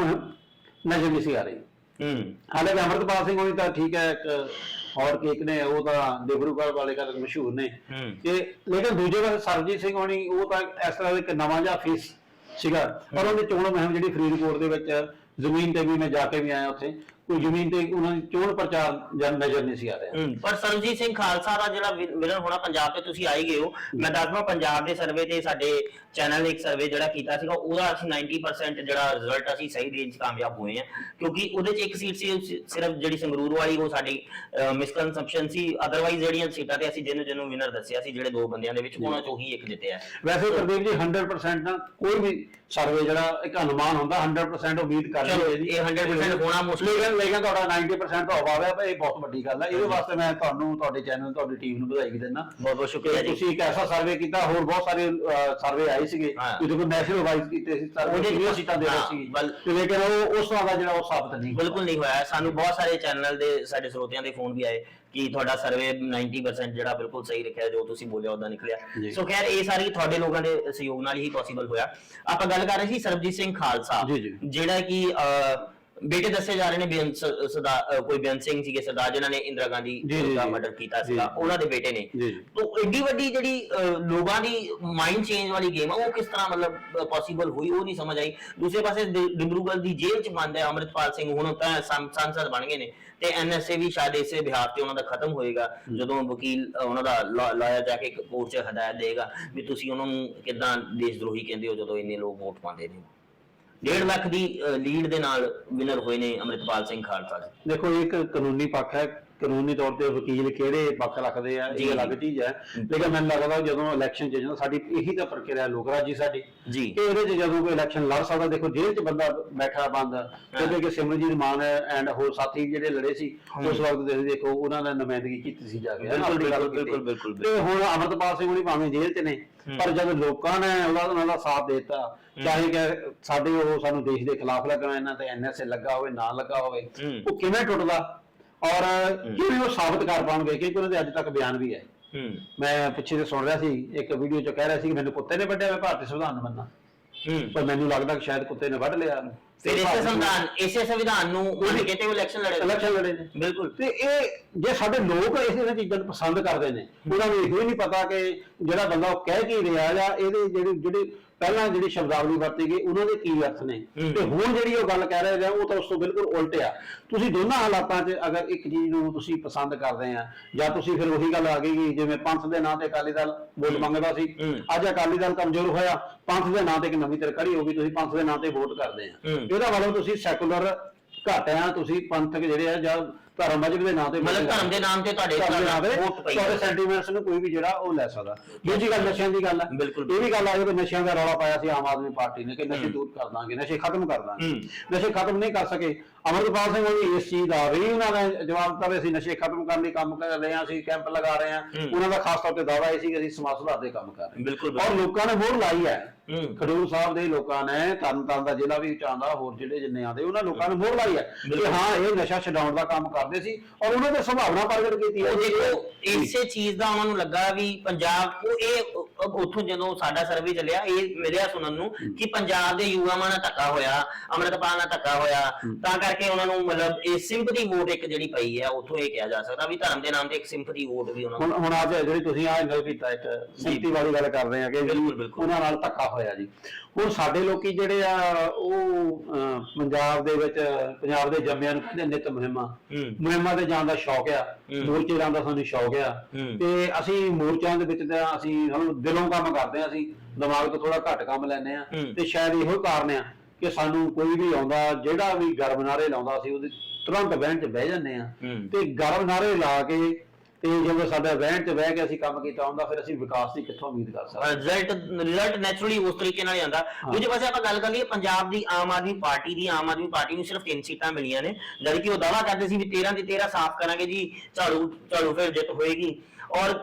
ਨਜ਼ਰ ਨਹੀਂ ਸੀ ਆ ਰਹੀ। ਹੂੰ। ਹਾਲਾਂਕਿ ਅਮਰਤਪਾਲ ਸਿੰਘ ਹੋਣੀ ਤਾਂ ਠੀਕ ਹੈ ਇੱਕ ਹੋਰ ਕੇਕ ਨੇ ਉਹ ਤਾਂ ਡਿਬਰੂਗੜ੍ਹ ਵਾਲੇ ਕਰ ਮਸ਼ਹੂਰ ਨੇ। ਤੇ ਲੇਕਿਨ ਦੂਜੇ ਪਾਸੇ ਸਰਜੀਤ ਸਿੰਘ ਹੋਣੀ ਉਹ ਤਾਂ ਇਸ ਤਰ੍ਹਾਂ ਦਾ ਇੱਕ ਨਵਾਂ ਜਿਹਾ ਫੇਸ ਸੀਗਾ। ਪਰ ਉਹਦੀ ਚੋਣ ਮੁਹਿੰਮ ਜਿਹੜੀ ਫਰੀਦਕੋਟ ਦੇ ਵਿੱਚ ਜ਼ਮੀਨ ਤੇ ਵੀ ਮੈਂ ਜਾ ਕੇ ਵੀ ਆਇਆ ਉੱਥੇ ਕੋਈ ਜ਼ਮੀਨ ਤੇ ਉਹਨਾਂ ਦੀ ਚੋਣ ਪ੍ਰਚਾਰ ਜਾਂ ਨਜ਼ਰ ਨਹੀਂ ਸੀ ਆ ਰਿਹਾ। ਹੂੰ, ਪਰ ਸਰਬਜੀਤ ਸਿੰਘ ਖਾਲਸਾ ਦਾ ਜਿਹੜਾ ਵਿ- ਹੋਣਾ ਪੰਜਾਬ ਤੇ ਤੁਸੀਂ ਆਈ ਗਏ ਹੋ। ਮੈਂ ਦੱਸਦਾ ਪੰਜਾਬ ਦੇ ਸਰਵੇ ਤੇ ਸਾਡੇ ਚੈਨਲ ਨੇ ਇੱਕ ਸਰਵੇ ਜਿਹੜਾ ਕੀਤਾ ਸੀਗਾ ਉਹਦਾ ਅਸੀਂ 90% ਜਿਹੜਾ ਰਿਜ਼ਲਟ ਅਸੀਂ ਸਹੀ ਰੇਂਜ ਕਾਮਯਾਬ ਹੋਏ ਆ ਕਿਉਂਕਿ ਉਹਦੇ 'ਚ ਇੱਕ ਸੀਟ ਸੀ ਉਹ ਸਿ- ਸਿਰਫ ਜਿਹੜੀ ਸੰਗਰੂਰ ਵਾਲੀ ਉਹ ਸਾਡੀ ਮਿਸਕਨਸੈਪਸ਼ਨ ਸੀ। ਅਦਰਵਾਈਜ਼ ਜਿਹੜੀਆਂ ਸੀਟਾਂ ਤੇ ਅਸੀਂ ਜਿਹਨੂੰ ਜਿਹਨੂੰ ਵਿਨਰ ਦੱਸਿਆ ਸੀ ਜਿਹੜੇ ਦੋ ਬੰਦਿਆਂ ਦੇ ਵਿੱਚ ਉਹਨਾਂ 'ਚੋਂ ਹੀ ਇੱਕ ਜਿੱਤਿਆ। ਵੈਸੇ ਪ੍ਰਦੀਪ ਜੀ 100% ਨਾ ਕੋਈ ਵੀ ਸਰਵੇ ਜਿਹੜਾ ਇੱਕ ਅਨੁਮਾਨ ਹੁੰਦਾ 100% ਉਮੀਦ ਕਰਨੀ ਚਲੋ, ਇਹ 100% ਹੋਣਾ ਮੁਸ਼ਕਿਲ। ਲੇਕਿਨ ਲੇਕਿਨ ਤੁਹਾਡਾ 90% ਤਾਂ ਹੋ ਪਾਇਆ ਇਹ ਬਹੁਤ ਵੱਡੀ ਗੱਲ ਹੈ ਇਹਦੇ ਵਾਸਤੇ ਮੈਂ ਤੁਹਾਨੂੰ ਤੁਹਾਡੇ ਚੈਨਲ ਤੁਹਾਡੀ ਟੀਮ ਨੂੰ ਵਧਾਈ ਵੀ ਦਿੰਦਾ ਬਹੁਤ ਬਹੁਤ ਸ਼ੁਕਰੀਆ ਜੀ ਤੁਸੀਂ ਇੱਕ ਐਸਾ ਸਰਵੇ ਕੀਤਾ ਹੋਰ ਬਹੁਤ ਸਾਰੇ ਸਰਵੇ ਆਏ ਸੀਗੇ। ਜਿਹਦੇ ਕੋਲ ਨੈਸ਼ਨਲ ਵਾਈਜ਼ ਕੀਤੇ ਸੀ ਸਰਵੇ ਉਹਦੇ ਕਿੰਨੀਆਂ ਸੀਟਾਂ ਦੇ ਸੀ ਤੇ ਲੇਕਿਨ ਉਹ ਉਸ ਤਰ੍ਹਾਂ ਦਾ ਜਿਹੜਾ ਉਹ ਸਾਬਤ ਨਹੀਂ ਹੋਇਆ। ਬਿਲਕੁਲ ਨਹੀਂ ਹੋਇਆ ਸਾਨੂੰ ਬਹੁਤ ਸਾਰੇ ਚੈਨਲ ਦੇ ਸਾਡੇ ਸਰੋਤਿਆਂ ਦੇ ਫੋਨ ਵੀ ਆਏ ਕਿ ਤੁਹਾਡਾ ਸਰਵੇ 90% ਜਿਹੜਾ ਬਿਲਕੁਲ ਸਹੀ ਲਿਖਿਆ ਜੋ ਤੁਸੀਂ ਬੋਲਿਆ ਉਹਦਾ ਨਿਕਲਿਆ। ਸੋ ਖੈਰ ਇਹ ਸਾਰੀ ਤੁਹਾਡੇ ਲੋਕਾਂ ਦੇ ਸਹਿਯੋਗ ਨਾਲ ਹੀ ਪੋਸੀਬਲ ਹੋਇਆ ਆਪਾਂ ਗੱਲ ਕਰ ਰਹੇ ਸੀ ਸਰਬਜੀਤ ਸਿੰਘ ਖਾਲਸਾ। ਜਿਹੜਾ ਕਿ ਬੇਟੇ ਦੱਸੇ ਜਾ ਰਹੇ ਨੇ ਬੇਅੰਤ ਸ- ਸਰਦਾਰ ਅਹ, ਕੋਈ ਬੇਅੰਤ ਸਿੰਘ ਸੀਗੇ ਸਰਦਾਰ ਜਿਨ੍ਹਾਂ ਨੇ ਇੰਦਰਾ ਗਾਂਧੀ ਦਾ। ਮਰਡਰ ਕੀਤਾ। ਸੀਗਾ ਉਹਨਾਂ ਦੇ ਬੇਟੇ ਨੇ। ਤੋ ਐਡੀ ਵੱਡੀ ਜਿਹੜੀ ਲੋਕਾਂ ਦੀ ਮਾਈਂਡ ਚੇਂਜ ਵਾਲੀ ਗੇਮ ਆ ਉਹ ਕਿਸ ਤਰ੍ਹਾਂ ਮਤਲਬ ਪੋਸੀਬਲ ਹੋਈ ਉਹ ਨਹੀਂ ਸਮਝ ਆਈ ਦੂਸਰੇ ਪਾਸੇ ਡਿਬਰੂਗੜ੍ਹ ਦੀ ਜੇਲ੍ਹ ਚ ਬੰਦ ਹੈ ਅਮਰਿਤਪਾਲ ਸਿੰਘ ਹੁਣ ਤਾਂ ਸੰਸਦ ਬਣ ਗਏ ਨੇ ਤੇ ਐਨਐਸਏ ਵੀ ਸ਼ਾਇਦ ਇਸੇ ਬਿਹਾਰ ਤੇ ਉਹਨਾਂ ਦਾ ਖਤਮ ਹੋਏਗਾ ਜਦੋਂ ਵਕੀਲ ਉਹਨਾਂ ਦਾ ਲਾਇਰ ਜਾ ਕੇ ਕੋਰਟ 'ਚ ਹਦਾਇਤ ਦੇਗਾ ਵੀ ਤੁਸੀਂ ਉਹਨਾਂ ਨੂੰ ਕਿਦਾਂ ਦੇਸ਼ ਦਰੋਹੀ ਕਹਿੰਦੇ ਹੋ ਜਦੋਂ ਇੰਨੇ ਲੋਕ ਵੋਟ ਪਾਉਂਦੇ ਨੇ 1.5 ਲੱਖ ਦੀ ਲੀਡ ਦੇ ਨਾਲ ਵਿਨਰ ਹੋਏ ਨੇ ਅਮਰਿਤਪਾਲ ਸਿੰਘ ਖਾਲਸਾ ਜੀ। ਦੇਖੋ, ਇਹ ਇੱਕ ਕਾਨੂੰਨੀ ਪੱਖ ਹੈ। ਕਾਨੂੰਨੀ ਤੌਰ ਤੇ ਵਕੀਲ ਕਿਹੜੇ ਪੱਖ ਰੱਖਦੇ ਆ ਇਹ ਅਲੱਗ। ਚੀਜ਼ ਹੈ। ਲੇਕਿਨ ਮੈਨੂੰ ਲੱਗਦਾ ਜਦੋਂ ਇਲੈਕਸ਼ਨ ਚ ਜਦੋਂ ਸਾਡੀ ਇਹੀ ਤਾਂ ਪ੍ਰਕਿਰਿਆ ਲੋਕਰਾਜੀ ਸਾਡੀ। ਜੀ। ਕਿ ਇਹਦੇ ਚ ਜਦੋਂ ਕੋਈ ਇਲੈਕਸ਼ਨ ਲੜ ਸਕਦਾ ਦੇਖੋ ਜੇਲ੍ਹ ਚ ਬੰਦਾ ਬੈਠਾ ਬੰਦ ਕਿਉਂਕਿ ਕਿ ਸਿਮਰਜੀਤ ਮਾਨ ਐਂਡ ਹੋਰ ਸਾਥੀ ਜਿਹੜੇ ਲੜੇ ਸੀ ਉਸ ਵਕਤ ਤੁਸੀਂ ਦੇਖੋ ਉਹਨਾਂ ਨੇ ਨੁਮਾਇੰਦਗੀ ਕੀਤੀ ਸੀ ਜਾ ਕੇ ਬਿਲਕੁਲ, ਬਿਲਕੁਲ, ਤੇ ਹੁਣ ਅਮਰਤਪਾਲ ਸਿੰਘ ਹੁਣੀ ਭਾਵੇਂ ਜੇਲ੍ਹ ਚ ਨੇ ਪਰ ਜਦ ਲੋਕਾਂ ਨੇ ਉਹਨਾਂ ਦਾ ਸਾਥ ਦਿੱਤਾ ਚਾਹੇ ਕਿ ਸਾਡੇ ਉਹ ਸਾਨੂੰ ਦੇਸ਼ ਦੇ ਖਿਲਾਫ ਲੱਗਣਾ ਇਹਨਾਂ ਤੇ ਐਨਐਸਏ ਲੱਗਾ ਹੋਵੇ ਨਾ ਲੱਗਾ ਹੋਵੇ। ਉਹ ਕਿਵੇਂ ਟੁੱਟਦਾ? ਔਰ ਕਿਵੇਂ ਉਹ ਸਾਬਤ ਕਰ ਪਾਉਣਗੇ ਕਿਉਂਕਿ ਉਹਨਾਂ ਦੇ ਅੱਜ ਤੱਕ ਬਿਆਨ ਵੀ ਹੈ। ਹੂੰ। ਮੈਂ ਪਿੱਛੇ ਤੇ ਸੁਣ ਰਿਹਾ ਸੀ ਇੱਕ ਵੀਡੀਓ ਚ ਕਹਿ ਰਿਹਾ ਸੀ ਕਿ ਮੈਨੂੰ ਕੁੱਤੇ ਨੇ ਵੱਢਿਆ ਮੈਂ ਭਾਰਤੀ ਸੰਵਿਧਾਨ ਨੂੰ ਮੰਨਣਾ। ਹੂੰ। ਪਰ ਮੈਨੂੰ ਲੱਗਦਾ ਕਿ ਸ਼ਾਇਦ ਕੁੱਤੇ ਨੇ ਵੱਢ ਲਿਆ। ਫਿਰ ਇਸੇ ਸੰਵਿਧਾਨ ਇਸੇ ਸੰਵਿਧਾਨ ਨੂੰ ਮੰਨ ਕੇ ਤੇ ਉਹ ਇਲੈਕਸ਼ਨ ਲੜੇ ਇਲੈਕਸ਼ਨ ਲੜੇ ਨੇ। ਬਿਲਕੁਲ। ਤੇ ਇਹ ਜੇ ਸਾਡੇ ਲੋਕ ਇਸ ਇਹਨਾਂ ਚੀਜ਼ਾਂ ਨੂੰ ਪਸੰਦ ਕਰਦੇ ਨੇ ਉਹਨਾਂ ਨੂੰ ਇਹੋ ਹੀ ਨਹੀਂ ਪਤਾ ਕਿ ਜਿਹੜਾ ਬੰਦਾ ਉਹ ਕਹਿ ਕੀ ਰਿਹਾ ਜਾਂ ਇਹਦੇ ਜਿਹੜੇ ਜਿਹੜੇ ਪਹਿਲਾਂ ਜਿਹੜੀ ਸ਼ਬਦਾਵਲੀ ਵਰਤੀ ਗਈ ਉਹਨਾਂ ਦੇ ਕੀ ਅਰਥ ਨੇ। ਤੇ ਹੁਣ ਜਿਹੜੀ ਉਹ ਗੱਲ ਕਹਿ ਰਹੇ ਨੇ ਉਹ ਤਾਂ ਉਸ ਤੋਂ ਬਿਲਕੁਲ ਉਲਟ ਆ ਤੁਸੀਂ ਦੋਨਾਂ ਹਾਲਾਤਾਂ 'ਚ ਅਗਰ ਇੱਕ ਚੀਜ਼ ਨੂੰ ਤੁਸੀਂ ਪਸੰਦ ਕਰਦੇ ਆ ਜਾਂ ਤੁਸੀਂ ਫਿਰ ਉਹੀ ਗੱਲ ਆ ਗਈ ਕਿ ਜਿਵੇਂ ਪੰਥ ਦੇ ਨਾਂ ਤੇ ਅਕਾਲੀ ਦਲ ਵੋਟ ਮੰਗਦਾ ਸੀ। ਅੱਜ ਅਕਾਲੀ ਦਲ ਕਮਜ਼ੋਰ ਹੋਇਆ ਪੰਥ ਦੇ ਨਾਂ ਤੇ ਇੱਕ ਨਵੀਂ ਤਰ ਖੜੀ ਹੋ ਗਈ ਤੁਸੀਂ ਪੰਥ ਦੇ ਨਾਂ ਤੇ ਵੋਟ ਕਰਦੇ ਆ। ਇਹਦਾ ਮਤਲਬ ਤੁਸੀਂ ਸੈਕੂਲਰ ਘੱਟ ਆ ਤੁਸੀਂ ਪੰਥਕ ਜਿਹੜੇ ਆ ਜਾਂ ਧਰਮ ਮਜਬ ਦੇ ਨਾਂ ਤੇ ਮਤਲਬ ਧਰਮ ਦੇ ਨਾਮ ਤੇ ਤੁਹਾਡੇ ਧਰਮ ਦੇ ਨਾਂ ਤੇ ਵੋਟ ਪਈ ਤੁਹਾਡੇ ਹੈ। ਸੈਂਟੀਮੈਂਟਸ ਨੂੰ ਕੋਈ ਵੀ ਜਿਹੜਾ ਉਹ ਲੈ ਸਕਦਾ ਦੂਜੀ ਗੱਲ ਨਸ਼ਿਆਂ ਦੀ ਗੱਲ ਹੈ ਬਿਲਕੁਲ। ਇਹ ਵੀ ਗੱਲ ਆ ਕਿ ਨਸ਼ਿਆਂ ਦਾ ਰੌਲਾ ਪਾਇਆ ਸੀ ਆਮ ਆਦਮੀ ਪਾਰਟੀ ਨੇ ਕਿ ਨਸ਼ੇ। ਦੂਰ ਕਰ ਦਾਂਗੇ ਨਸ਼ੇ ਖਤਮ ਕਰ ਦਾਂਗੇ ਹੂੰ। ਨਸ਼ੇ ਖਤਮ ਨਹੀਂ ਕਰ ਸਕੇ ਅਮਰਪਾਲ ਸਿੰਘ ਹੋਣੀ ਇਸ ਚੀਜ਼ ਦਾ ਵੀ ਉਹਨਾਂ ਨੇ ਜਵਾਬ ਦਿੱਤਾ ਵੀ ਅਸੀਂ ਨਸ਼ੇ ਖਤਮ ਕਰਨ ਲਈ ਕੰਮ ਕਰ ਰਹੇ ਹਾਂ ਅਸੀਂ ਕੈਂਪ ਲਗਾ ਰਹੇ ਹਾਂ। ਉਹਨਾਂ ਦਾ ਖਾਸ ਤੌਰ ਤੇ ਦਾਅਵਾ ਇਹ ਸੀ ਕਿ ਅਸੀਂ ਸਮਾਜ ਸੁਧਾਰ ਦੇ ਕੰਮ ਕਰ ਰਹੇ ਹਾਂ। ਔਰ ਲੋਕਾਂ ਨੇ ਮੋਹਰ ਲਾਈ ਹੈ। ਖਡੂਰ ਸਾਹਿਬ ਦੇ ਲੋਕਾਂ ਨੇ ਤਰਨਤਾਰਨ ਦਾ ਜ਼ਿਲ੍ਹਾ ਵੀ ਚਾਹੁੰਦਾ ਹੋਰ ਜਿਹੜੇ ਜਿੰਨੇ ਆਉਂਦੇ ਉਹਨਾਂ ਲੋਕਾਂ ਨੇ ਮੋਹਰ ਲਾਈ ਹੈ ਕਿ। ਹਾਂ ਇਹ ਨਸ਼ਾ ਛਡਾਉਣ ਦਾ ਕੰਮ ਕਰਦੇ ਸੀ ਔਰ ਉਹਨਾਂ ਨੇ ਸੰਭਾਵਨਾ ਪ੍ਰਗਟ ਕੀਤੀ ਹੈ। ਦੇਖੋ ਇਸੇ ਚੀਜ਼ ਦਾ ਉਹਨਾਂ ਨੂੰ ਲੱਗਾ ਵੀ ਪੰਜਾਬ ਉਹ ਇਹ ਉੱਥੋਂ ਜਦੋਂ ਸਾਡਾ ਸਰਵੇ ਚੱਲਿਆ ਇਹ ਮਿਲਿਆ ਸੁਣਨ ਨੂੰ ਕਿ ਪੰਜਾਬ ਦੇ ਯੁਵਾਵਾਂ ਨਾਲ ਧੱਕਾ ਹੋਇਆ ਅੰਮ੍ਰਿਤਪਾਲ ਨਾਲ ਧੱਕਾ ਹੋਇਆ। ਤਾਂ ਕਰਕੇ ਉਹਨਾਂ ਨੂੰ ਮਤਲਬ ਇਹ ਸਿੰਪਥੀ ਵੋਟ ਇੱਕ ਜਿਹੜੀ ਪਈ ਹੈ ਉੱਥੋਂ ਇਹ ਕਿਹਾ ਜਾ ਸਕਦਾ ਵੀ ਧਰਮ ਦੇ ਨਾਮ ਤੇ ਇੱਕ ਸਿੰਪਥੀ ਵੋਟ ਵੀ ਉਹਨਾਂ ਨੂੰ ਹੁਣ ਹੁਣ ਅੱਜ ਜਿਹੜੀ ਤੁਸੀਂ ਆਹ ਗੱਲ ਕੀਤਾ ਇੱਕ ਸਿੰਪਤੀ ਵਾਲੀ ਗੱਲ ਕਰ ਰਹੇ ਆ ਕਿ ਬਿਲਕੁਲ, ਬਿਲਕੁਲ। ਉਹਨਾਂ ਨਾਲ ਧੱਕਾ ਹੋਇਆ ਜੀ। ਹੁਣ ਸਾਡੇ ਲੋਕੀ ਜਿਹੜੇ ਆ ਉਹ ਅਹ, ਪੰਜਾਬ ਦੇ ਵਿੱਚ ਪੰਜਾਬ ਦੇ ਜੰਮਿਆਂ ਨੂੰ ਕਹਿੰਦੇ ਨਿਤ ਮੁਹਿੰਮਾਂ। ਹੂੰ। ਮੁਹਿੰਮਾਂ ਤੇ ਜਾਣ ਦਾ ਸ਼ੌਕ ਆ। ਹੂੰ। ਮੋਰਚੇ ਜਾਣ ਦਾ ਸਾਨੂੰ ਸ਼ੌਕ ਆ। ਹੂੰ। ਤੇ ਅਸੀਂ ਮੋਰਚਿਆਂ ਦੇ ਵਿੱਚ ਤਾਂ ਅਸੀਂ ਸਾਨੂੰ ਦਿਲੋਂ ਕੰਮ ਕਰਦੇ ਆ ਅਸੀਂ ਦਿਮਾਗ ਤੋਂ ਥੋੜਾ ਘੱਟ ਕੰਮ ਲੈਂਦੇ ਆ। ਤੇ ਸ਼ਾਇਦ ਇਹੋ ਕਾਰਨ ਆ ਕਿ ਸਾਨੂੰ ਕੋਈ ਵੀ ਆਉਂਦਾ ਜਿਹੜਾ ਵੀ ਗਰਮ ਨਾਰੇ ਲਾਉਂਦਾ ਸੀ ਉਹਦੇ ਤੁਰੰਤ ਬਹਿਣ 'ਚ ਬਹਿ ਜਾਂਦੇ ਆ। ਤੇ ਗਰਮ ਨਾਰੇ ਲਾ ਕੇ ਤੇ ਜਦੋਂ ਸਾਡਾ ਵਹਿਣ 'ਚ ਬਹਿ ਕੇ ਅਸੀਂ ਕੰਮ ਕੀਤਾ ਹੁੰਦਾ ਫਿਰ ਅਸੀਂ ਵਿਕਾਸ ਦੀ ਕਿੱਥੋਂ ਉਮੀਦ ਕਰ ਸਕਦੇ ਰਿਜ਼ਲਟ ਰਿਜ਼ਲਟ ਨੈਚੁਰਲੀ ਉਸ ਤਰੀਕੇ ਨਾਲ ਹੀ ਆਉਂਦਾ। ਦੂਜੇ ਪਾਸੇ ਆਪਾਂ ਗੱਲ ਕਰ ਲਈਏ ਪੰਜਾਬ ਦੀ ਆਮ ਆਦਮੀ ਪਾਰਟੀ ਦੀ ਆਮ ਆਦਮੀ ਪਾਰਟੀ ਨੂੰ ਸਿਰਫ ਤਿੰਨ ਸੀਟਾਂ ਮਿਲੀਆਂ ਨੇ। ਜਦ ਕਿ ਉਹ ਦਾਵਾ ਕਰਦੇ ਸੀ ਵੀ 13 ਦੀ 13 ਸਾਫ਼ ਕਰਾਂਗੇ ਜੀ ਝਾੜੂ ਝਾੜੂ ਫਿਰ ਜਿੱਤ ਹੋਏਗੀ। ਔਰ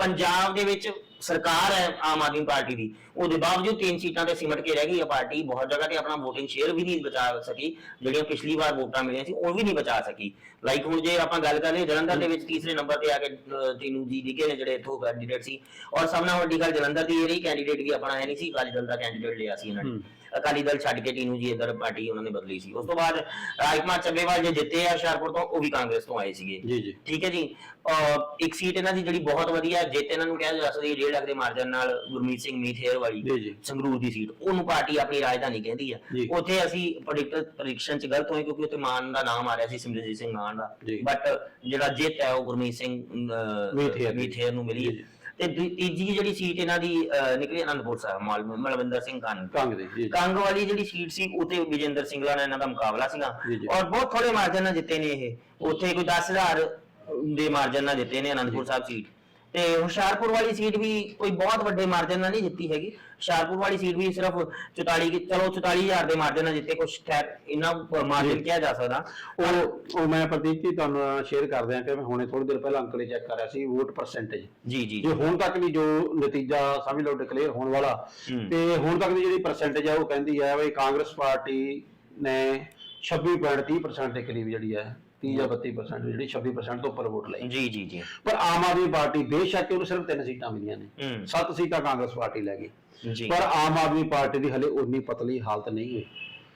ਪੰਜਾਬ ਦੇ ਵਿੱਚ ਸਰਕਾਰ ਹੈ ਆਮ ਆਦਮੀ ਪਾਰਟੀ ਦੀ। ਉਹਦੇ ਬਾਵਜੂਦ ਤਿੰਨ ਸੀਟਾਂ ਤੇ ਸਿਮਟ ਕੇ ਰਹਿ ਗਈ ਇਹ ਪਾਰਟੀ ਬਹੁਤ ਜਗ੍ਹਾ ਤੇ ਆਪਣਾ VOTING ਸ਼ੇਅਰ ਵੀ ਨਹੀਂ ਬਚਾ ਸਕੀ ਜਿਹੜੀਆਂ ਪਿਛਲੀ ਵਾਰ ਵੋਟਾਂ ਮਿਲੀਆਂ ਸੀ ਉਹ ਵੀ ਨਹੀਂ ਬਚਾ ਸਕੀ। ਲਾਈਕ ਹੁਣ ਜੇ ਆਪਾਂ ਗੱਲ ਕਰ ਲਈਏ ਜਲੰਧਰ ਦੇ ਵਿੱਚ ਤੀਸਰੇ ਨੰਬਰ ਤੇ ਆ ਕੇ ਤੀਨੂ ਜੀ ਡਿੱਗੇ ਨੇ ਜਿਹੜੇ ਇੱਥੋਂ ਕੈਂਡੀਡੇਟ ਸੀ। ਔਰ ਸਭ ਨਾਲੋਂ ਵੱਡੀ ਗੱਲ ਜਲੰਧਰ ਦੀ ਇਹ ਰਹੀ ਕੈਂਡੀਡੇਟ ਵੀ ਆਪਣਾ ਹੈ ਨਹੀਂ ਸੀ ਅਕਾਲੀ ਦਲ ਦਾ ਕੈਂਡੀਡੇਟ ਲਿਆ ਸੀ ਇਹਨਾਂ ਨੇ। ਅਕਾਲੀ ਦਲ ਛੱਡ ਕੇ ਟੀਨੂ ਜੀ ਇਧਰ ਪਾਰਟੀ ਉਹਨਾਂ ਨੇ ਬਦਲੀ ਸੀ। ਉਸ ਤੋਂ ਬਾਅਦ ਰਾਜਕੁਮਾਰ ਚੱਬੇਵਾਲ ਜੇ ਜਿੱਤੇ ਆ ਹੁਸ਼ਿਆਰਪੁਰ ਤੋਂ ਉਹ ਵੀ ਕਾਂਗਰਸ ਤੋਂ ਆਏ ਸੀਗੇ। ਜੀ ਜੀ। ਠੀਕ ਹੈ ਜੀ? ਇੱਕ ਸੀਟ ਇਹਨਾਂ ਦੀ ਜਿਹੜੀ ਬਹੁਤ ਵਧੀਆ ਜਿੱਤ ਇਹਨਾਂ ਨੂੰ ਕਿਹਾ ਜਾ ਸਕਦਾ 1.5 ਲੱਖ ਦੇ ਮਾਰਜਨ ਨਾਲ ਗੁਰਮੀਤ ਸਿੰਘ ਮੀਥੇਰ ਵਾਲੀ ਜੀ। ਸੰਗਰੂਰ ਦੀ ਸੀਟ ਉਹਨੂੰ ਪਾਰਟੀ ਆਪਣੀ ਰਾਜਧਾਨੀ ਕਹਿੰਦੀ ਆ ਜੀ। ਉੱਥੇ ਅਸੀਂ ਪ੍ਰੈਡਿਕਟ ਪ੍ਰੈਡਿਕਸ਼ਨ ਚ ਗਲਤ ਹੋਏ ਕਿਉਂਕਿ ਉੱਥੇ ਮਾਨ ਦਾ ਨਾਮ ਆ ਰਿਹਾ ਸੀ ਸਿਮਰਜੀਤ ਸਿੰਘ ਮਾਨ ਦਾ ਜੀ। ਬਟ ਜਿਹੜਾ ਜਿੱਤ ਹੈ ਉਹ ਗੁਰਮੀਤ ਸਿੰਘ ਅਹ, ਮੀਥੇਰ ਦੀ। ਮੀਥੇਰ ਨੂੰ ਮਿਲੀ ਜੀ, ਜੀ। ਤੇ ਦੂ- ਤੀਜੀ ਜਿਹੜੀ ਸੀਟ ਇਹਨਾਂ ਦੀ ਅਹ, ਨਿਕਲੀ ਅਨੰਦਪੁਰ ਸਾਹਿਬ ਮਾਲ ਮਲਵਿੰਦਰ ਸਿੰਘ ਕੰਨ ਕੰਗ ਦੇ ਜੀ ਜੀ। ਕੰਗ ਵਾਲੀ ਜਿਹੜੀ ਸੀਟ ਸੀ ਉਤੇ ਵਿਜੇਂਦਰ ਸਿੰਘਲਾ ਨਾਲ ਇਹਨਾਂ ਦਾ ਮੁਕਾਬਲਾ ਸੀਗਾ ਜੀ, ਜੀ। ਔਰ ਬਹੁਤ ਥੋੜੇ ਮਾਰਜਨ ਨਾਲ ਜਿੱਤੇ ਨੇ ਇਹ ਉੱਥੇ ਕੋਈ 10000 ਦੇ ਮਾਰਜਨ ਨਾਲ ਜਿੱਤੇ ਨੇ ਅਨੰਦਪੁਰ ਸਾਹਿਬ ਸੀਟ ਤੇ ਹੁਸ਼ਿਆਰਪੁਰ ਵਾਲੀ ਸੀਟ ਵੀ ਕੋਈ ਬਹੁਤ ਵੱਡੇ ਮਾਰਜਨ ਨਾਲ ਨਹੀਂ ਜਿੱਤੀ ਹੈਗੀ ਹੁਸ਼ਿਆਰਪੁਰ ਵਾਲੀ ਸੀਟ ਵੀ ਸਿਰਫ 44 ਕੀ- ਚਲੋ 44000 ਦੇ ਮਾਰਜਨ ਨਾਲ ਜਿੱਤੇ ਕੁਝ ਖੈਰ ਇੰਨਾ ਮਾਰਜਨ। ਕਿਹਾ ਜਾ ਸਕਦਾ ਉਹ ਉਹ ਮੈਂ ਪ੍ਰਦੀਪ ਜੀ ਤੁਹਾਨੂੰ ਸ਼ੇਅਰ ਕਰ ਦਿਆਂ ਕਿ ਮੈਂ ਹੁਣੇ ਥੋੜੀ ਦੇਰ ਪਹਿਲਾਂ ਅੰਕੜੇ ਚੈੱਕ ਕਰ ਰਿਹਾ ਸੀ ਵੋਟ ਪਰਸੈਂਟੇਜ ਜੀ ਜੀ ਜੇ ਹੁਣ ਤੱਕ ਦੀ ਜੋ ਨਤੀਜਾ ਸਮਝ ਲਓ ਡਿਕਲੇਅਰ ਹੋਣ ਵਾਲਾ। ਤੇ ਹੁਣ ਤੱਕ ਦੀ ਜਿਹੜੀ ਪਰਸੈਂਟੇਜ ਹੈ ਉਹ ਕਹਿੰਦੀ ਹੈ ਵੀ ਕਾਂਗਰਸ ਪਾਰਟੀ ਨੇ 26.30% ਦੇ ਕਰੀਬ ਜਿਹੜੀ ਹੈ 30 ਜਾਂ 32% ਜਿਹੜੀ 26% ਤੋਂ ਉੱਪਰ ਵੋਟ ਲਈ। ਜੀ ਜੀ ਜੀ। ਪਰ ਆਮ ਆਦਮੀ ਪਾਰਟੀ ਬੇਸ਼ੱਕ ਉਹਨੂੰ ਸਿਰਫ ਤਿੰਨ ਸੀਟਾਂ ਮਿਲੀਆਂ ਨੇ। ਸੱਤ ਸੀਟਾਂ ਕਾਂਗਰਸ ਪਾਰਟੀ ਲੈ ਗਈ। ਜੀ। ਪਰ ਆਮ ਆਦਮੀ ਪਾਰਟੀ ਦੀ ਹਲੇ ਉਨੀ ਪਤਲੀ ਹਾਲਤ ਨਹੀਂ ਹੋਈ।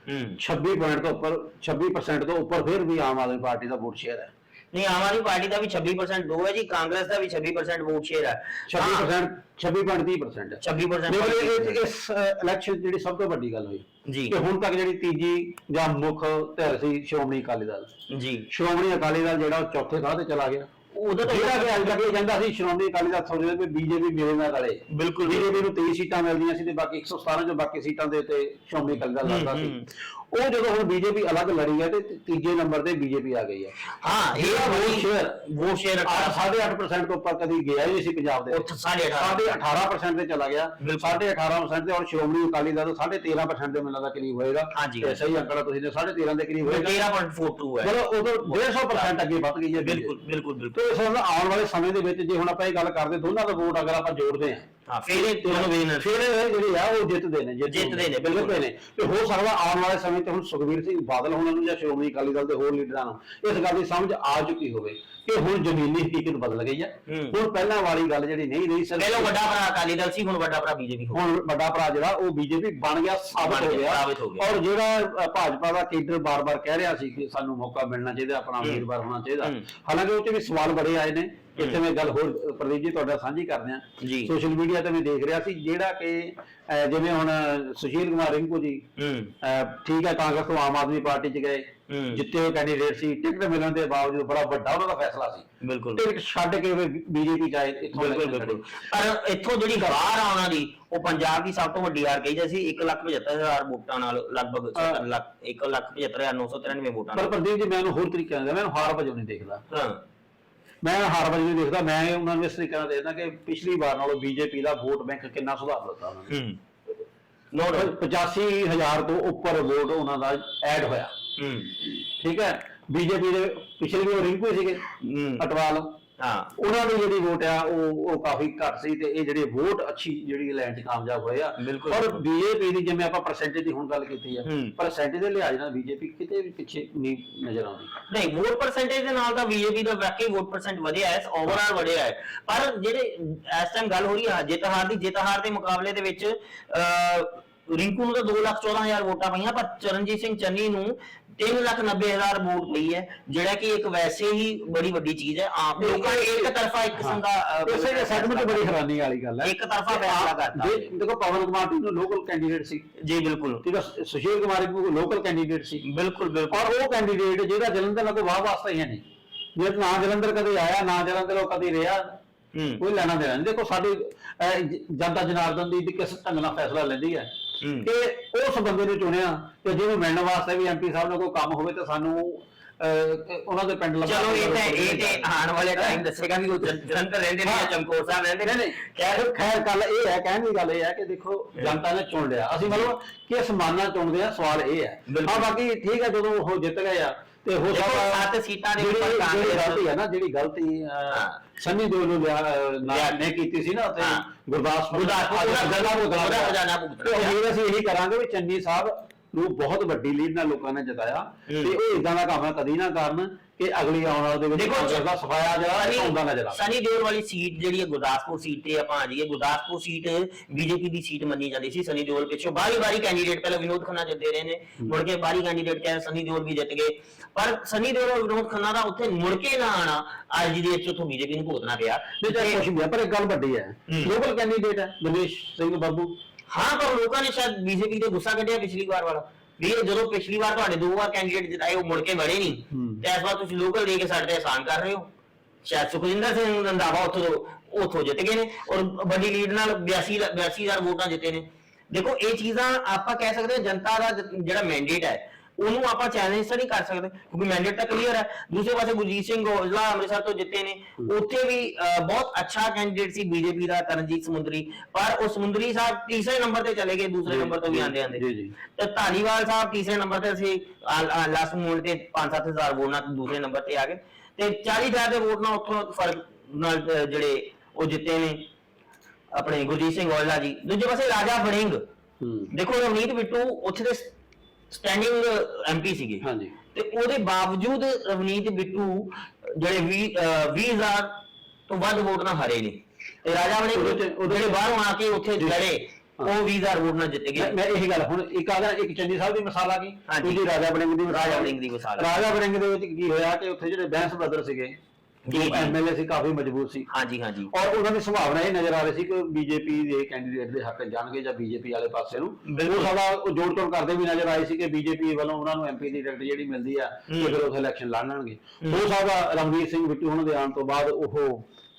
ਹੂੰ। 26 ਪੁਆਇੰਟ ਤੋਂ ਉੱਪਰ 26% ਤੋਂ ਉੱਪਰ ਫਿਰ ਵੀ ਆਮ ਆਦਮੀ ਪਾਰਟੀ ਦਾ ਵੋਟ ਸ਼ੇਅਰ ਹੈ। ਨਹੀਂ ਆਮ ਆਦਮੀ ਪਾਰਟੀ ਦਾ ਵੀ 26% ਦੋ ਹੈ ਜੀ ਕਾਂਗਰਸ ਦਾ ਵੀ 26% ਵੋਟ ਸ਼ੇਅਰ ਹੈ। 26% 26.30% ਹੈ 26% ਦੇਖੋ ਇਹ- ਇਹ- ਇਸ ਇਲੈਕਸ਼ਨ ਜਿਹੜੀ ਸਭ ਤੋਂ ਵੱਡੀ ਗੱਲ ਹੋਈ ਜੀ। ਕਿ ਹੁਣ ਤੱਕ ਜਿਹੜੀ ਤੀਜੀ ਜਾਂ ਮੁੱਖ ਧਿਰ ਸੀ ਸ਼੍ਰੋਮਣੀ ਅਕਾਲੀ ਦਲ। ਜੀ। ਸ਼੍ਰੋਮਣੀ ਅਕਾਲੀ ਦਲ ਜਿਹੜਾ ਉਹ ਚੌਥੇ ਥਾਂ ਤੇ ਚਲਾ ਗਿਆ। ਉਦੋਂ ਤਾਂ ਜਿਹੜਾ ਕਿ ਅੱਜ ਤੱਕ ਇਹ ਕਹਿੰਦਾ ਸੀ ਸ਼੍ਰੋਮਣੀ ਅਕਾਲੀ ਦਲ ਸੋਚਦੇ ਵੀ ਬੀਜੇਪੀ ਮੇਰੇ ਨਾਲ ਰਲੇ। ਬਿਲਕੁਲ ਬੀਜੇਪੀ ਨੂੰ 23 ਸੀਟਾਂ ਮਿਲਦੀਆਂ ਸੀ ਤੇ ਬਾਕੀ 117 ਚੋਂ ਬਾਕੀ ਸੀਟਾਂ ਦੇ ਉੱਤੇ ਸ਼੍ਰੋਮਣੀ ਅਕਾਲੀ ਦਲ ਲੜਦਾ ਸੀ। ਉਹ ਜਦੋਂ ਹੁਣ ਬੀਜੇਪੀ ਅਲੱਗ ਲੜੀ ਹੈ ਤੇ ਤੀਜੇ ਨੰਬਰ ਤੇ ਬੀਜੇਪੀ ਆ ਗਈ ਹੈ। ਹਾਂ ਇਹ ਇਹਦਾ vote vote share vote share 8.5% ਤੋਂ ਉੱਪਰ ਕਦੀ ਗਿਆ ਹੀ ਨਹੀਂ ਸੀ ਪੰਜਾਬ ਦੇ ਉੱਥੇ 18.5 ਸਾਢੇ 18% ਤੇ ਚਲਾ ਗਿਆ। ਬਿਲਕੁਲ। ਸਾਢੇ 18% ਤੇ ਔਰ ਸ਼੍ਰੋਮਣੀ ਅਕਾਲੀ ਦਲ ਸਾਢੇ 13% ਦੇ ਮੈਨੂੰ ਲੱਗਦਾ ਕਰੀਬ ਹੋਏਗਾ। ਹਾਂਜੀ। ਤੇ ਸਹੀ ਅੰਕੜਾ ਤੁਸੀਂ ਨੇ ਸਾਢੇ 13 ਦੇ ਕਰੀਬ ਹੋਏਗਾ। 13.42 ਹੈ। ਚਲੋ ਉਦੋਂ 150% ਅੱਗੇ ਵੱਧ ਗਈ ਹੈ ਬਿਲਕੁਲ ਬਿਲਕੁਲ ਬਿਲਕੁਲ। ਤੇ ਇਸ ਨਾਲ ਆਉਣ ਵਾਲੇ ਸਮੇਂ ਦੇ ਵਿੱਚ ਜੇ ਹੁਣ ਆਪਾਂ ਇਹ ਗੱਲ ਕਰਦੇ ਦੋਨਾਂ ਦਾ ਵੋਟ ਅਗਰ ਆਪਾਂ ਜੋੜਦੇ ਹਾਂ ਹਾਂ ਫਿਰ ਇਹ ਦੋਨੋਂ ਵਿਨਰ ਫਿਰ ਇਹ ਜਿਹੜੇ ਆ ਉਹ ਜਿੱਤਦੇ ਨੇ ਜਿੱਤ- ਜਿੱਤਦੇ ਨੇ, ਬਿਲਕੁਲ। ਨੇ ਤੇ ਹੋ ਸਕਦਾ ਆਉਣ ਵਾਲੇ ਸਮੇਂ ਤੇ ਹੁਣ ਸੁਖਬੀਰ ਸਿੰਘ ਬਾਦਲ ਹੋਣਾ ਨੂੰ ਜਾਂ ਸ਼੍ਰੋਮਣੀ ਅਕਾਲੀ ਦਲ ਦੇ ਹੋਰ ਲੀਡਰਾਂ ਨੂੰ ਇਸ ਗੱਲ ਦੀ ਸਮਝ ਆ ਚੁੱਕੀ ਹੋਵੇ ਕਿ ਹੁਣ ਜ਼ਮੀਨੀ ਹਕੀਕਤ ਬਦਲ ਗਈ ਹੈ। ਹੁਣ ਪਹਿਲਾਂ ਵਾਲੀ ਗੱਲ ਜਿਹੜੀ ਨਹੀਂ ਰਹੀ ਸਿਰਫ- ਪਹਿਲਾਂ ਵੱਡਾ ਭਰਾ ਅਕਾਲੀ ਦਲ ਸੀ ਹੁਣ ਵੱਡਾ ਭਰਾ ਬੀਜੇਪੀ ਹੋ ਹੁਣ ਵੱਡਾ ਭਰਾ ਜਿਹੜਾ ਉਹ ਬੀਜੇਪੀ ਬਣ ਗਿਆ ਸਾਬਤ ਹੋ ਗਿਆ। ਔਰ ਜਿਹੜਾ ਭਾਜਪਾ ਦਾ ਕੇਡਰ ਬਾਰ-ਬਾਰ ਕਹਿ ਰਿਹਾ ਸੀ ਕਿ ਸਾਨੂੰ ਮੌਕਾ ਮਿਲਣਾ ਚਾਹੀਦਾ ਆਪਣਾ ਉਮੀਦਵਾਰ ਹੋਣਾ ਚਾਹੀਦਾ। ਹਾਲਾਂਕਿ ਉਹ ਚ ਵੀ ਸਵਾਲ ਬੜੇ ਆਏ ਨੇ ਇੱਥੇ ਮੈਂ ਗੱਲ ਹੋਰ ਪ੍ਰਦੀਪ ਜੀ ਤੁਹਾਡਾ ਸਾਂਝੀ ਕਰਦੇ ਆ ਜੀ। ਸੋਸ਼ਲ ਮੀਡੀਆ ਤੇ ਮੈਂ ਦੇਖ ਰਿਹਾ ਸੀ ਜਿਹੜਾ ਕਿ ਜਿਵੇਂ ਹੁਣ ਸੁਸ਼ੀਲ ਕੁਮਾਰ ਰਿੰਕੂ ਜੀ ਹੂੰ। ਠੀਕ ਹੈ ਕਾਂਗਰਸ ਤੋਂ ਆਮ ਆਦਮੀ ਪਾਰਟੀ ਚ ਗਏ ਹੂੰ। ਜਿੱਤੇ ਹੋਏ ਕੈਂਡੀਡੇਟ ਸੀ ਟਿਕਟ ਮਿਲਣ ਦੇ ਬਾਵਜੂਦ ਬੜਾ ਵੱਡਾ ਉਹਨਾਂ ਦਾ ਫੈਸਲਾ ਸੀ। ਬਿਲਕੁਲ। ਟਿਕਟ ਛੱਡ ਕੇ ਬੀਜੇਪੀ ਚ ਆਏ ਇੱਥੋਂ ਬਿਲਕੁਲ election ਬਿਲਕੁਲ। ਪਰ ਇੱਥੋਂ ਜਿਹੜੀ ਹਾਰ ਆ ਉਹਨਾਂ ਦੀ ਉਹ ਪੰਜਾਬ ਦੀ ਸਭ ਤੋਂ ਵੱਡੀ ਹਾਰ ਕਹੀ ਜਾਂਦੀ ਸੀ 175000 ਵੋਟਾਂ ਨਾਲ ਲਗਭਗ 70 ਲੱਖ 175993 ਵੋਟਾਂ ਪਰ ਨਾਲ ਪ੍ਰਦੀਪ ਜੀ ਮੈਂ ਉਹਨੂੰ ਹੋਰ ਤਰੀਕੇ ਨਾਲ ਮੈਂ ਉਹਨੂੰ ਹਾਰ ਵਜੋਂ ਨਹੀਂ ਦੇਖਦਾ। ਹਾਂ। ਮੈਂ ਹਾਰ ਵਜੋਂ ਨਹੀਂ ਦੇਖਦਾ ਮੈਂ ਉਹਨਾਂ ਨੂੰ ਇਸ ਤਰੀਕੇ ਨਾਲ ਦੇਖਦਾ ਕਿ ਪਿਛਲੀ ਵਾਰ ਨਾਲੋਂ ਬੀਜੇਪੀ ਦਾ ਵੋਟ ਬੈਂਕ ਕਿੰਨਾ ਸੁਧਾਰ ਦਿੱਤਾ ਉਹਨਾਂ ਨੇ। ਹੂੰ। ਨੋ ਨੋ 85000 ਤੋਂ ਉੱਪਰ ਵੋਟ ਉਹਨਾਂ ਦਾ ਐਡ ਹੋਇਆ। ਹੂੰ। ਠੀਕ ਹੈ? ਬੀਜੇਪੀ ਦੇ ਪਿਛਲੇ ਵੀ ਉਹ ਰਿੰਕੂ ਸੀਗੇ ਅਟਵਾਲ। ਹਾਂ ਉਹਨਾਂ ਦੀ ਜਿਹੜੀ ਵੋਟ ਆ ਉਹ ਉਹ ਕਾਫੀ ਘੱਟ ਸੀ ਤੇ ਇਹ ਜਿਹੜੇ ਵੋਟ ਅੱਛੀ ਜਿਹੜੀ ਲੈਣ 'ਚ ਕਾਮਯਾਬ ਹੋਏ ਆ ਬਿਲਕੁਲ, ਔਰ। ਬੀਜੇਪੀ ਦੀ ਜਿਵੇਂ ਆਪਾਂ ਪਰਸੈਂਟੇਜ ਦੀ ਹੁਣ ਗੱਲ ਕੀਤੀ ਆ ਹੂੰ। ਪਰਸੈਂਟੇਜ ਦੇ ਲਿਹਾਜ਼ ਨਾਲ ਬੀਜੇਪੀ ਕਿਤੇ ਵੀ ਪਿੱਛੇ ਨਹੀਂ ਨਜ਼ਰ ਆਉਂਦੀ ਨਹੀਂ ਵੋਟ ਪਰਸੈਂਟੇਜ ਦੇ ਨਾਲ ਤਾਂ ਬੀਜੇਪੀ ਦਾ ਵਾਕਈ ਵੋਟ ਪਰਸੈਂਟ ਵਧਿਆ ਹੈ ਓਵਰਆਲ ਵਧਿਆ ਹੈ ਪਰ ਜਿਹੜੇ ਇਸ ਟਾਈਮ ਗੱਲ ਹੋ ਰਹੀ ਹੈ ਜਿੱਤ ਹਾਰ ਦੀ ਜਿੱਤ ਹਾਰ ਦੇ ਮੁਕਾਬਲੇ ਦੇ ਵਿੱਚ ਅਹ, ਰਿੰਕੂ ਨੂੰ ਤਾਂ 214000 ਵੋਟਾਂ ਪਈਆਂ ਪਰ ਚਰਨਜੀਤ ਸਿੰਘ ਚੰਨੀ ਨੂੰ 390000 ਵੋਟ ਪਈ ਹੈ ਜਿਹੜਾ ਕਿ ਇੱਕ ਵੈਸੇ ਹੀ ਬੜੀ ਵੱਡੀ ਚੀਜ਼ ਹੈ ਆਮ ਲੋਕਾਂ ਨੇ ਇੱਕ ਤਰਫਾ ਇੱਕ ਕਿਸਮ ਦਾ ਇਸੇ ਦੇ ਸੈਗਮੈਂਟ ਬੜੀ ਹੈਰਾਨੀ ਵਾਲੀ ਗੱਲ ਹੈ। ਇੱਕ ਤਰਫਾ ਫੈਸਲਾ ਕਰਤਾ। ਜੇ ਦੇਖੋ ਪਵਨ ਕੁਮਾਰ ਟਿੰਨੂ ਲੋਕਲ ਕੈਂਡੀਡੇਟ ਸੀ। ਜੀ ਬਿਲਕੁਲ। ਠੀਕ ਹੈ ਸੁਸ਼ੀਲ ਕੁਮਾਰ ਰਿੰਕੂ ਲੋਕਲ ਕੈਂਡੀਡੇਟ ਸੀ। ਬਿਲਕੁਲ ਬਿਲਕੁਲ। ਔਰ ਉਹ ਕੈਂਡੀਡੇਟ ਜਿਹੜਾ ਜਲੰਧਰ ਨਾਲ ਕੋਈ ਵਾਹ ਵਾਸਤਾ ਹੀ ਨਹੀਂ। ਜੇ ਨਾ ਜਲੰਧਰ ਕਦੇ ਆਇਆ ਨਾ ਜਲੰਧਰ ਉਹ ਕਦੇ ਰਿਹਾ ਕੋਈ ਲੈਣਾ ਦੇਣਾ ਨਹੀਂ। ਦੇਖੋ ਸਾਡੀ ਜ- ਜਨਤਾ ਜਨਾਰਦਨ ਦੀ ਕਿਸ ਢੰਗ ਨਾਲ ਫੈਸਲਾ ਲੈਂਦੀ ਹੈ। ਕਿ ਉਸ ਬੰਦੇ ਨੂੰ ਚੁਣਿਆ ਤੇ ਜਿਹਨੂੰ ਮਿਲਣ ਵਾਸਤੇ ਵੀ ਐਮਪੀ ਸਾਹਿਬ ਨੂੰ ਕੋਈ ਕੰਮ ਹੋਵੇ ਤਾਂ ਸਾਨੂੰ ਉਹਨਾਂ ਦੇ ਪਿੰਡ ਲੱਭਣਾ ਚਲੋ ਇਹ ਤੇ ਇਹ ਤੇ ਆਉਣ ਵਾਲੇ ਟਾਈਮ ਦੱਸੇਗਾ ਵੀ ਉਹ ਜਲੰਧਰ ਰਹਿੰਦੇ ਨੇ ਚਮਕੌਰ ਸਾਹਿਬ ਰਹਿੰਦੇ ਨੇ। ਖੈਰ ਖੈਰ ਗੱਲ ਇਹ ਹੈ ਕਹਿਣ ਦੀ ਗੱਲ ਇਹ ਹੈ ਕਿ ਦੇਖੋ ਜਨਤਾ ਨੇ ਚੁਣ ਲਿਆ। ਅਸੀਂ ਮਤਲਬ ਕਿਸ ਮਾਨਾ ਚੁਣਦੇ ਆ ਸਵਾਲ ਇਹ ਹੈ। ਹਾਂ ਬਾਕੀ ਠੀਕ ਹੈ ਜਦੋਂ ਉਹ ਜਿੱਤ ਗਏ ਆ ਤੇ ਹੋ ਦੇਖੋ, ਸਕਦਾ ਸੱਤ ਸੀਟਾਂ ਦੇ ਜਿਹੜੀ ਉੱਪਰ ਜਿਹੜੀ ਕਾਂਗਰਸ- ਗਲਤੀ ਹੈ ਨਾ ਜਿਹੜੀ ਗਲਤੀ ਅਹ, ਹਾਂ। ਸੰਨੀ ਦਿਓਲ ਨੂੰ ਲਿਆ ਅਹ, ਨਾ- ਲਿਆ। ਨੇ ਕੀਤੀ ਸੀ ਨਾ ਉੱਥੇ ਹਾਂ। ਗੁਰਦਾਸਪੁਰ ਗੁਰਦਾਸਪੁਰ ਉਹਦਾ ਗੱਲਾਂ ਉਹਦਾ ਖਜ਼ਾਨਾ ਭੁਗਤਣਾ ਤੇ ਪਿਆ। ਉਮੀਦ ਅਸੀਂ ਇਹੀ ਕਰਾਂਗੇ ਵੀ ਚੰਨੀ ਸਾਹਿਬ ਨੂੰ ਬਹੁਤ ਵੱਡੀ ਲੀਡ ਨਾਲ ਲੋਕਾਂ ਨੇ ਜਿਤਾਇਆ। ਤੇ ਉਹ ਇਦਾਂ ਦਾ ਕੰਮ ਕਦੀ ਨਾ ਕਰਨ ਕਿ ਅਗਲੀ ਆਉਣ ਵਾਲੇ ਦੇ ਵਿੱਚ ਦੇਖੋ, ਕਾਂਗਰਸ ਦਾ ਸਫਾਇਆ ਜਿਹੜਾ ਹੁੰਦਾ ਨਜ਼ਰ ਆਵੇ ਸਨੀ ਦਿਓਲ ਵਾਲੀ ਸੀਟ ਜਿਹੜੀ ਹੈ ਗੁਰਦਾਸਪੁਰ ਸੀਟ ਤੇ ਆਪਾਂ ਆ ਜਾਈਏ ਗੁਰਦਾਸਪੁਰ ਸੀਟ ਬੀਜੇਪੀ ਦੀ ਸੀਟ ਮੰਨੀ ਜਾਂਦੀ ਸੀ ਸਨੀ ਦਿਓਲ ਪਿੱਛੋਂ। ਬਾਰੀ ਬਾਰੀ ਕੈਂਡੀਡੇਟ ਪਹਿਲਾਂ ਵਿਨੋਦ ਖੰਨਾ ਜਿੱਤਦੇ ਰਹੇ ਨੇ ਮੁੜ ਕੇ ਬਾਰੀ ਕੈਂਡੀਡੇਟ ਕਹੇ ਸਨੀ ਦਿਓਲ ਵੀ ਜਿੱਤ ਗਏ। ਪਰ ਸਨੀ ਦਿਓਲ ਔਰ ਵਿਨੋਦ ਖੰਨਾ ਦਾ ਉੱਥੇ ਮੁੜ ਕੇ ਨਾ ਆਣਾ ਅੱਜ ਦੀ 'ਚ ਉੱਥੋਂ ਬੀਜੇਪੀ ਨੂੰ ਭੁਗਤਣਾ ਪਿਆ। ਨਹੀਂ ਚਾਹੇ ਕੁਛ ਵੀ ਹੈ ਪਰ ਇੱਕ ਗੱਲ ਵੱਡੀ ਹੈ। ਹੂੰ। ਲੋਕਲ ਕੈਂਡੀਡੇਟ ਹੈ ਦਿਨੇਸ਼ ਸਿੰਘ ਬੱਬੂ। ਹਾਂ ਪਰ ਲੋਕਾਂ ਨੇ ਸ਼ਾਇਦ ਬੀਜੇਪੀ ਤੇ ਗੁੱਸਾ ਕੱਢਿਆ ਪਿਛਲੀ ਵਾਰ ਵਾਲਾ। ਵੀ ਇਹ ਜਦੋਂ ਪਿਛਲੀ ਵਾਰ ਤੁਹਾਡੇ ਦੋ ਵਾਰ ਕੈਂਡੀਡੇਟ ਜਿਤਾਏ ਉਹ ਮੁੜ ਕੇ ਵੜੇ ਨਹੀਂ। ਤੇ ਇਸ ਵਾਰ ਤੁਸੀਂ ਲੋਕਲ ਦੇ ਕੇ ਸਾਡੇ ਤੇ ਆਸਾਨ ਕਰ ਰਹੇ ਹੋ। ਸ਼ਾਇਦ ਸੁਖਜਿੰਦਰ ਸਿੰਘ ਰੰਧਾਵਾ ਉੱਥੋਂ ਉੱਥੋਂ ਜਿੱਤ ਗਏ ਨੇ ਔਰ ਵੱਡੀ ਲੀਡ ਨਾਲ 82 ਲ- 82000 ਵੋਟਾਂ ਜਿੱਤੇ ਨੇ। ਦੇਖੋ ਇਹ ਚੀਜ਼ਾਂ ਆਪਾਂ ਕਹਿ ਸਕਦੇ ਹਾਂ ਜਨਤਾ ਦਾ ਜਿਹੜਾ ਮੈਂਡੇਟ ਹੈ ਉਹਨੂੰ ਆਪਾਂ ਚੈਲੰਜ ਤਾਂ ਨਹੀਂ ਕਰ ਸਕਦੇ ਕਿਉਂਕਿ ਮੈਂਡੇਟ ਤਾਂ ਕਲੀਅਰ ਹੈ। ਦੂਸਰੇ ਪਾਸੇ ਗੁਰਜੀਤ ਸਿੰਘ ਔਜਲਾ ਅੰਮ੍ਰਿਤਸਰ ਤੋਂ ਜਿੱਤੇ ਨੇ। ਉੱਥੇ ਵੀ ਬਹੁਤ ਅੱਛਾ ਕੈਂਡੀਡੇਟ ਸੀ ਬੀਜੇਪੀ ਦਾ ਤਰਨਜੀਤ ਸਮੁੰਦਰੀ। ਪਰ ਉਹ ਸਮੁੰਦਰੀ ਸਾਹਿਬ ਤੀਸਰੇ ਨੰਬਰ ਤੇ ਚਲੇ ਗਏ ਦੂਸਰੇ ਨੰਬਰ ਤੋਂ ਵੀ ਆਂਦੇ ਆਂਦੇ ਜੀ, ਜੀ। ਤੇ ਧਾਲੀਵਾਲ ਸਾਹਿਬ ਤੀਸਰੇ ਨੰਬਰ ਤੇ ਸੀ ਲਾਸਟ ਮੂਲ ਤੇ 5-7000 ਵੋਟ ਨਾਲ ਦੂਸਰੇ ਨੰਬਰ ਤੇ ਆ ਗਏ। ਤੇ 40000 ਦੇ ਵੋਟ ਨਾਲ ਉੱਥੋਂ ਫ਼ਰਕ ਨਾਲ ਜਿਹੜੇ ਉਹ ਜਿੱਤੇ ਨੇ ਆਪਣੇ ਗੁਰਜੀਤ ਸਿੰਘ ਔਜਲਾ ਜੀ। ਦੂਜੇ ਪਾਸੇ ਰਾਜਾ ਵੜਿੰਗ। ਦੇਖੋ ਰਵਨੀਤ ਬਿੱਟੂ ਉੱਥੇ ਦੇ ਸਟੈਂਡਿੰਗ ਐਮਪੀ ਸੀਗੇ ਹਾਂਜੀ ਤੇ ਉਹਦੇ ਬਾਵਜੂਦ ਰਵਨੀਤ ਬਿੱਟੂ ਜਿਹੜੇ 20 ਅਹ 20000 ਤੋਂ ਵੱਧ ਵੋਟ ਨਾਲ ਹਾਰੇ ਨੇ ਤੇ ਰਾਜਾ ਉਹਦੇ ਵੜਿੰਗ ਚ- ਉਹਦੇ ਚ- ਜਿਹੜੇ ਬਾਹਰੋਂ ਆ ਕੇ ਉੱਥੇ। ਲੜੇ। ਉਹ 20000 ਵੋਟ ਨਾਲ ਜਿੱਤ ਗਏ ਮੈਂ ਇਹੀ ਗੱਲ ਹੁਣ ਇੱਕ ਆਦਾ ਇੱਕ ਚੰਨੀ ਸਾਹਿਬ ਦੀ ਮਿਸਾਲ ਆ ਗਈ ਹਾਂਜੀ। ਦੂਜੀ ਰਾਜਾ ਬੜਿੰਗ ਦੀ ਮਿਸਾਲ ਰਾਜਾ ਗਈ। ਵੜਿੰਗ ਦੀ ਮਿਸਾਲ ਆ। ਰਾਜਾ ਬੜਿੰਗ ਦੇ ਵਿੱਚ ਕੀ ਹੋਇਆ ਕਿ ਉੱਥੇ ਜਿਹੜੇ ਬੈਂਸ ਬ੍ਰਦਰ ਸੀਗੇ ਜੀ, ਜੋ ਜੀ। ਐਮਐਲਏ ਸੀ ਕਾਫੀ ਮਜ਼ਬੂਤ ਸੀ ਹਾਂਜੀ ਹਾਂਜੀ ਔਰ ਉਹਨਾਂ ਦੀ ਸੰਭਾਵਨਾ ਇਹ ਨਜ਼ਰ ਆ ਰਹੀ ਸੀ ਕਿ ਬੀਜੇਪੀ ਦੇ ਕੈਂਡੀਡੇਟ ਦੇ ਹੱਕ 'ਚ ਜਾਣਗੇ ਜਾਂ ਬੀਜੇਪੀ ਵਾਲੇ ਪਾਸੇ ਨੂੰ ਬਿਲਕੁਲ। ਉਹ ਸਾਡਾ ਉਹ ਜੋੜ ਤੋੜ ਕਰਦੇ ਵੀ ਨਜ਼ਰ ਆਏ ਸੀ ਕਿ ਬੀਜੇਪੀ ਵੱਲੋਂ ਉਹਨਾਂ ਨੂੰ ਐਮਪੀ ਦੀ ਟਿਕਟ ਜਿਹੜੀ ਮਿਲਦੀ ਆ ਤੇ। ਫਿਰ ਉੱਥੇ ਇਲੈਕਸ਼ਨ ਲੜਨਗੇ। ਉਹ ਸਾਡਾ ਰਣਵੀਰ ਸਿੰਘ ਬਿੱਟੂ ਉਹਨਾਂ ਦੇ ਆਉਣ ਤੋਂ ਬਾਅਦ ਉਹ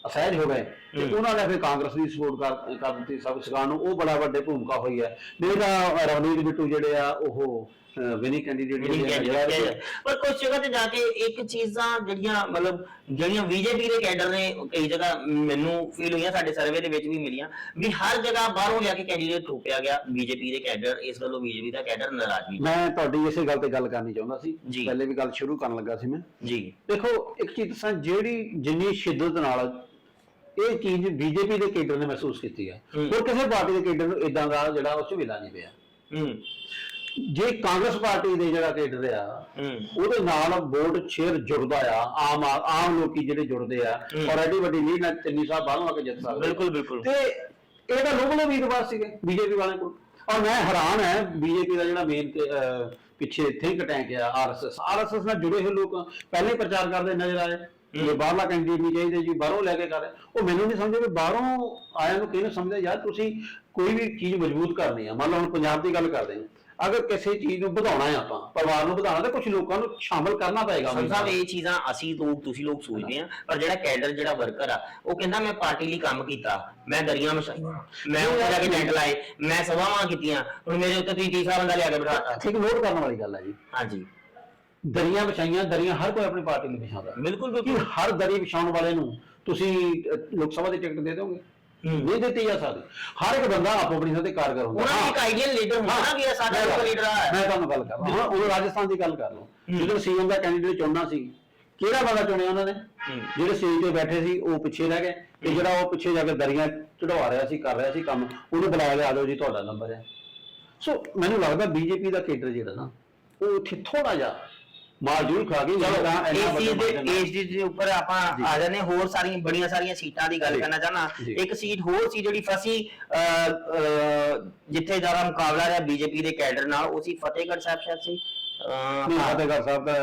ਅਸਹਿਜ ਹੋ ਗਏ ਤੇ। ਉਹਨਾਂ ਨੇ ਫਿਰ ਕਾਂਗਰਸ ਦੀ ਸਪੋਰਟ ਕਰ ਕਰ ਦਿੱਤੀ ਸਭ ਸਗਾਂ ਨੂੰ ਉਹ ਬੜਾ ਵੱਡੇ ਭੂਮਿਕਾ ਹੋਈ ਹੈ ਨਹੀਂ ਤਾਂ ਰਵਨੀਤ ਬਿੱਟੂ ਜਿਹੜੇ ਆ ਉਹ ਵਿਨੀ ਕੈਂਡੀਡੇਟ ਪਰ ਕੁਝ ਜਗ੍ਹਾ ਤੇ ਜਾ ਕੇ ਇੱਕ ਚੀਜ਼ਾਂ ਜਿਹੜੀਆਂ ਮਤਲਬ ਜਿਹੜੀਆਂ ਬੀਜੇਪੀ ਦੇ ਕੈਡਰ ਨੇ ਕਈ ਜਗ੍ਹਾ ਮੈਨੂੰ ਫੀਲ ਹੋਈਆਂ ਸਾਡੇ ਸਰਵੇ ਦੇ ਵਿੱਚ ਵੀ ਮਿਲੀਆਂ ਵੀ ਹਰ ਜਗ੍ਹਾ ਬਾਹਰੋਂ ਲਿਆ ਕੇ ਕੈਂਡੀਡੇਟ ਥੋਪਿਆ ਗਿਆ ਬੀਜੇਪੀ ਦੇ ਕੈਡਰ ਇਸ ਗੱਲੋਂ ਬੀਜੇਪੀ ਦਾ ਕੈਡਰ ਨਾਰਾਜ਼ ਵੀ। ਮੈਂ ਤੁਹਾਡੀ ਇਸੇ ਗੱਲ ਤੇ ਗੱਲ ਕਰਨੀ ਚਾਹੁੰਦਾ ਸੀ। ਪਹਿਲੇ ਵੀ ਗੱਲ ਸ਼ੁਰੂ ਕਰਨ ਲੱਗਾ ਸੀ ਮੈਂ। ਜੀ। ਦੇਖੋ ਇੱਕ ਚੀਜ਼ ਦੱਸਾਂ ਜਿਹੜੀ ਜਿੰਨੀ ਸ਼ਿੱਦਤ ਨਾਲ ਇਹ ਚੀਜ਼ ਬੀਜੇਪੀ ਦੇ ਕੇਡਰ ਨੇ ਮਹਿਸੂਸ ਕੀਤੀ ਹੈ ਹੂੰ। ਹੋਰ ਕਿਸੇ ਪਾਰਟੀ ਦੇ ਕੇਡਰ ਨੂੰ ਇਦਾਂ ਦਾ ਜਿਹੜਾ ਉਸ ਚ ਵਿਲਾ ਨਹੀਂ ਪਿਆ। ਹੂੰ। ਜੇ ਕਾਂਗਰਸ ਪਾਰਟੀ ਦੇ ਜਿਹੜਾ ਕੇਡਰ ਆ ਹੂੰ। ਉਹਦੇ ਨਾਲ ਵੋਟ ਸ਼ੇਅਰ ਜੁੜਦਾ ਆ ਆਮ ਆਮ ਲੋਕੀ ਜਿਹੜੇ ਜੁੜਦੇ ਆ। ਔਰ ਐਡੀ ਵੱਡੀ ਲੀਡ ਨਾਲ ਚੰਨੀ ਸਾਹਿਬ ਬਾਹਰੋਂ ਆ ਕੇ ਜਿੱਤ ਸਕਦੇ। ਬਿਲਕੁਲ ਬਿਲਕੁਲ। ਤੇ ਇਹ ਤਾਂ ਲੋਕਲ ਉਮੀਦਵਾਰ ਸੀਗੇ ਬੀਜੇਪੀ ਵਾਲਿਆਂ ਕੋਲ। ਔਰ ਮੈਂ ਹੈਰਾਨ ਹੈ ਬੀਜੇਪੀ ਦਾ ਜਿਹੜਾ ਮੇਨ ਪਿੱਛੇ ਥਿੰਕ ਟੈਂਕ ਆ ਆਰਐਸਐਸ ਆਰਐਸਐਸ ਨਾਲ ਜੁੜੇ ਹੋਏ ਲੋਕ ਪਹਿਲੇ ਪ੍ਰਚਾਰ ਕਰਦੇ ਨਜ਼ਰ ਆਏ ਜੇ ਬਾਹਰਲਾ ਕੈਂਡੀਡੇਟ ਨਹੀਂ ਚਾਹੀਦੇ ਜੀ ਬਾਹਰੋਂ ਲੈ ਕੇ ਕਰ ਰਹੇ। ਉਹ ਮੈਨੂੰ ਨਹੀਂ ਸਮਝਦੇ ਵੀ ਬਾਹਰੋਂ ਆਇਆਂ ਨੂੰ ਕਿਹਨੂੰ ਸਮਝਦੇ ਯਾਰ ਤੁਸੀਂ ਕੋਈ ਵੀ ਚੀਜ਼ ਮਜ਼ਬੂਤ ਕਰਨੀ ਆ। ਮੰਨ ਲਓ ਹੁਣ ਪੰਜਾਬ ਦੀ ਗੱਲ ਕਰਦੇ ਹਾਂ। ਅਗਰ ਕਿਸੇ ਚੀਜ਼ ਨੂੰ ਵਧਾਉਣਾ ਹੈ ਆਪਾਂ ਪਰਿਵਾਰ ਨੂੰ ਵਧਾਉਣਾ ਤਾਂ ਕੁਝ ਲੋਕਾਂ ਨੂੰ ਸ਼ਾਮਲ ਕਰਨਾ ਪਏਗਾ ਸਾਹਿਬ ਇਹ ਚੀਜ਼ਾਂ ਅਸੀਂ ਲੋਕ ਤੁਸੀਂ ਲੋਕ ਸੋਚਦੇ ਆ ਪਰ ਜਿਹੜਾ ਕੈਡਰ ਜਿਹੜਾ ਵਰਕਰ ਆ ਉਹ ਕਹਿੰਦਾ ਮੈਂ ਪਾਰਟੀ ਲਈ ਕੰਮ ਕੀਤਾ ਮੈਂ ਦਰੀਆਂ ਮਛਾਈਆਂ ਮੈਂ ਉੱਥੇ ਜਾ ਕੇ ਟੈਂਟ ਲਾਏ ਮੈਂ ਸਭਾਵਾਂ ਕੀਤੀਆਂ ਹੁਣ ਮੇਰੇ ਉੱਤੇ ਤੁਸੀਂ ਤੀਸਰਾ ਬੰਦਾ ਲਿਆ ਕੇ ਬਿਠਾਤਾ ਠੀਕ ਨੋਟ ਕਰਨ ਵਾਲੀ ਗੱਲ ਹੈ ਜੀ। ਹਾਂਜੀ। ਦਰੀਆਂ ਵਿਛਾਈਆਂ ਦਰੀਆਂ ਹਰ ਕੋਈ ਆਪਣੀ ਪਾਰਟੀ ਨੂੰ ਵਿਛਾਉਂਦਾ। ਬਿਲਕੁਲ ਬਿਲਕੁਲ। ਹਰ ਦਰੀ ਵਿਛਾਉਣ ਵਾਲੇ ਨੂੰ ਤੁਸੀਂ ਲੋਕ ਸਭਾ ਦੀ ਟਿਕਟ ਦੇ ਦੋਗੇ। ਨਹੀਂ ਦਿੱਤੀ ਜਾ ਸਕਦੀ ਹਰ ਇੱਕ ਬੰਦਾ ਆਪੋ ਆਪਣੀ ਥਾਂ ਤੇ ਕਾਰਗਰ ਹੁੰਦਾ। ਉਹਨਾਂ ਨੂੰ ਇੱਕ ਆਈਡੀਅਲ ਲੀਡਰ ਨਾ ਵੀ ਸਾਡਾ ਇੱਕ ਲੀਡਰ ਆ। ਮੈਂ ਤੁਹਾਨੂੰ ਗੱਲ ਕਰ ਰਹਾ ਹਾਂ। ਉਹ ਰਾਜਸਥਾਨ ਦੀ ਗੱਲ ਕਰ ਲਓ। ਜਦੋਂ ਸੀਐਮ ਦਾ ਕੈਂਡੀਡੇਟ ਚੁਣਨਾ ਸੀ ਕਿਹੜਾ ਬੰਦਾ ਚੁਣਿਆ ਉਹਨਾਂ ਨੇ। ਜਿਹੜੇ ਸਟੇਜ ਤੇ ਬੈਠੇ ਸੀ ਉਹ ਪਿੱਛੇ ਰਹਿ ਗਏ। ਤੇ ਜਿਹੜਾ ਉਹ ਪਿੱਛੇ ਜਾ ਕੇ ਦਰੀਆਂ ਚੜਵਾ ਰਿਹਾ ਸੀ ਕਰ ਰਿਹਾ ਸੀ ਕੰਮ ਉਹਨੂੰ ਬੁਲਾਇਆ ਲਿਆ ਲਓ ਜੀ ਤੁਹਾਡਾ ਨੰਬਰ ਹੈ। ਸੋ ਮੈਨੂੰ ਲੱਗਦਾ ਬੀਜੇਪੀ ਦਾ ਕੇਡਰ ਜਿਹੜਾ ਨਾ ਉਹ ਇੱਥੇ ਥੋੜਾ ਜਿਹਾ ਜ਼ਰੂਰ ਖਾ ਗਈ ਚਲੋ ਜਿਹੜਾ ਇੰਨਾ ਚੀਜ਼ ਵੱਡਾ ਦੇ। ਇਸ ਚੀਜ਼ ਦੇ ਉੱਪਰ ਆਪਾਂ ਜੀ। ਆ ਜਾਂਦੇ ਹਾਂ। ਹੋਰ ਸਾਰੀਆਂ ਬੜੀਆਂ ਸਾਰੀਆਂ ਸੀਟਾਂ ਦੀ ਗੱਲ ਜੀ। ਕਰਨਾ ਚਾਹਨਾ। ਇੱਕ ਸੀਟ ਹੋਰ ਸੀ ਜਿਹੜੀ ਫਸੀ ਅਹ, ਅਹ, ਜਿੱਥੇ ਜ਼ਿਆਦਾ ਮੁਕਾਬਲਾ ਰਿਹਾ ਬੀਜੇਪੀ ਦੇ ਕੈਡਰ ਨਾਲ ਉਹ ਸੀ ਫਤਿਹਗੜ੍ਹ ਸਾਹਿਬ ਸ਼ਾਇਦ ਸੀ ਅਹ, ਨਹੀਂ ਹਾਂ। ਫਤਿਹਗੜ੍ਹ ਸਾਹਿਬ ਦਾ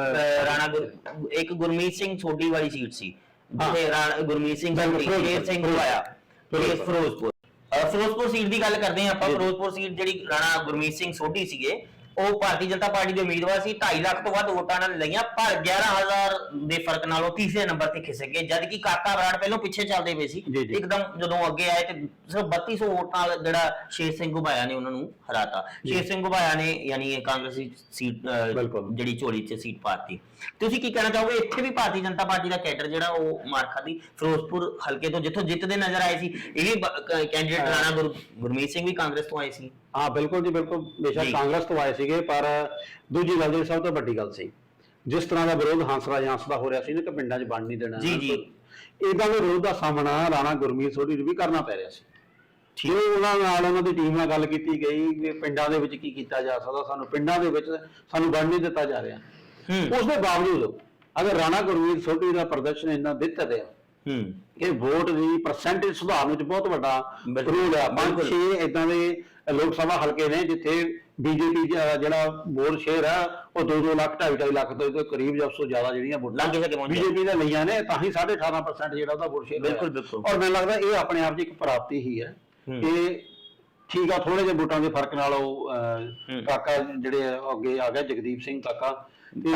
ਰਾਣਾ ਗੁਰ- ਇੱਕ ਗੁਰਮੀਤ ਸਿੰਘ ਸੋਢੀ ਵਾਲੀ ਸੀਟ ਸੀ ਜਿੱਥੇ ਰਾਣਾ ਗੁਰਮੀਤ ਸਿੰਘ ਬਿਲਕੁਲ, ਸੋਢੀ ਸ਼ੇਰ ਸਿੰਘ ਫਿਰੋਜ਼ਪੁਰ। ਹੋਇਆ ਫਿਰੋਜ਼ਪੁਰ। ਫਿਰੋਜ਼ਪੁਰ ਅਹ, ਫਿਰੋਜ਼ਪੁਰ ਸੀਟ ਦੀ ਗੱਲ ਕਰਦੇ ਹਾਂ ਆਪਾਂ ਜੀ। ਫਿਰੋਜ਼ਪੁਰ ਸੀਟ ਜਿਹੜੀ ਰਾਣਾ ਗੁਰਮੀਤ ਸਿੰਘ ਸੋਢੀ ਸੀਗੇ ਉਹ ਭਾਰਤੀ ਜਨਤਾ ਪਾਰਟੀ ਦੇ ਉਮੀਦਵਾਰ ਸੀ 2.5 ਲੱਖ ਤੋਂ ਵੱਧ ਵੋਟਾਂ ਨਾਲ ਲਈਆਂ ਪਰ 11000 ਦੇ ਫ਼ਰਕ ਨਾਲ ਉਹ ਤੀਸਰੇ ਨੰਬਰ ਤੇ ਖਿਸਕ ਗਏ ਜਦ ਕਿ ਕਾਕਾ ਬਰਾੜ ਪਹਿਲਾਂ ਪਿੱਛੇ ਚੱਲਦੇ ਪਏ ਸੀ ਜੀ, ਜੀ। ਇੱਕਦਮ ਜਦੋਂ ਅੱਗੇ ਆਏ ਤੇ ਸਿਰਫ 3200 ਵੋਟ ਨਾਲ ਜਿਹੜਾ ਸ਼ੇਰ ਸਿੰਘ ਘੁਬਾਇਆ ਨੇ ਉਹਨਾਂ ਨੂੰ ਹਰਾਤਾ ਸ਼ੇਰ ਸਿੰਘ ਘੁਬਾਇਆ ਨੇ ਯਾਨੀ ਇਹ ਕਾਂਗਰਸੀ ਸੀਟ ਅਹ, ਬਿਲਕੁਲ। ਜਿਹੜੀ ਝੋਲੀ 'ਚ ਸੀਟ ਪਾਤੀ ਤੁਸੀਂ ਕੀ ਕਹਿਣਾ ਚਾਹੋਗੇ ਇੱਥੇ ਵੀ ਭਾਰਤੀ ਜਨਤਾ ਪਾਰਟੀ ਦਾ ਕੈਡਰ ਜਿਹੜਾ ਉਹ ਮਾਰ ਖਾਦੀ ਫਿਰੋਜ਼ਪੁਰ ਹਲਕੇ ਤੋਂ ਜਿੱਥੋਂ ਜਿੱਤਦੇ ਨਜ਼ਰ ਆਏ ਸੀ ਇਹ ਵੀ ਕੈਂਡੀਡੇਟ। ਰਾਣਾ ਗੁਰ- ਗੁਰਮੀਤ ਸਿੰਘ ਵੀ ਕਾਂਗਰਸ ਤੋਂ ਆਏ ਸੀ ਹਾਂ ਬਿਲਕੁਲ ਜੀ ਬਿਲਕੁਲ। ਬੇਸ਼ੱਕ ਜੀ। ਕਾਂਗਰਸ ਤੋਂ ਆਏ ਸੀਗੇ ਪਰ ਦੂਜੀ ਗੱਲ ਜਿਹੜੀ ਸਭ ਤੋਂ ਵੱਡੀ ਗੱਲ ਸੀ ਜਿਸ ਤਰ੍ਹਾਂ ਦਾ ਵਿਰੋਧ ਹੰਸਰਾਜ ਹੰਸ ਦਾ ਹੋ ਰਿਹਾ ਸੀ ਨਾ ਕਿ ਪਿੰਡਾਂ 'ਚ ਬਣ ਨਹੀਂ ਦੇਣਾ। ਜੀ, ਜੀ। ਇਦਾਂ ਦੇ ਵਿਰੋਧ ਦਾ ਸਾਹਮਣਾ ਰਾਣਾ ਗੁਰਮੀਤ ਸੋਢੀ ਨੂੰ ਵੀ ਕਰਨਾ ਪੈ ਰਿਹਾ ਸੀ। ਜੇ ਉਹਨਾਂ ਨਾਲ ਉਹਨਾਂ ਦੀ ਟੀਮ ਨਾਲ ਗੱਲ ਕੀਤੀ ਗਈ ਕਿ ਪਿੰਡਾਂ ਦੇ ਵਿੱਚ ਕੀ ਕੀਤਾ ਜਾ ਸਕਦਾ ਸਾਨੂੰ ਪਿੰਡਾਂ ਦੇ ਵਿੱਚ ਸਾਨੂੰ ਬਣ ਨਹੀਂ ਦਿੱਤਾ ਜਾ ਰਿਹਾ। ਹੂੰ। ਉਸ ਦੇ ਬਾਵਜੂਦ ਅਗਰ ਰਾਣਾ ਗੁਰਮੀਤ ਸੋਢੀ ਦਾ ਪ੍ਰਦਰਸ਼ਨ ਇੰਨਾ ਦਿੱਤ ਰਿਹਾ ਹੂੰ। ਇਹ ਵੋਟ ਦੀ ਪਰਸੈਂਟੇਜ ਸੁਧਾਰਨ ਵਿੱਚ ਬਹੁਤ ਵੱਡਾ ਬਿਲਕੁਲ, ਰੋਲ ਆ। ਪੰਜ ਬਿਲਕੁਲ। ਛੇ ਇਦਾਂ ਦੇ ਲੋਕ ਸਭਾ ਹਲਕੇ ਨੇ ਜਿੱਥੇ ਬੀਜੇਪੀ ਜਿਹੜਾ ਵੋਟ ਸ਼ੇਅਰ ਆ ਉਹ 2-2 ਲੱਖ 2.5 ਲੱਖ ਤੋਂ ਇਹਦੇ ਕਰੀਬ ਜਾਂ ਉਸ ਤੋਂ ਜ਼ਿਆਦਾ ਜਿਹੜੀਆਂ ਵੋਟਾਂ ਲੱਗ ਸਕੇ ਪਹੁੰਚਿਆ। ਬੀਜੇਪੀ ਨੇ ਲਈਆਂ ਨੇ ਤਾਂ ਹੀ 18% ਜਿਹੜਾ ਉਹਦਾ ਵੋਟ ਸ਼ੇਅਰ ਬਿਲਕੁਲ, ਬਿਲਕੁਲ। ਔਰ ਮੈਨੂੰ ਲੱਗਦਾ ਇਹ ਆਪਣੇ ਆਪ 'ਚ ਇੱਕ ਪ੍ਰਾਪਤੀ ਹੀ ਹੈ। ਕਿ ਠੀਕ ਆ ਥੋੜੇ ਜਿਹੇ ਵੋਟਾਂ ਦੇ ਫ਼ਰਕ ਨਾਲ ਉਹ। ਕਾਕਾ ਜਿਹੜੇ ਅੱਗੇ ਆ ਗਿਆ ਜਗਦੀਪ ਸਿੰਘ ਕਾਕਾ ਤੇ।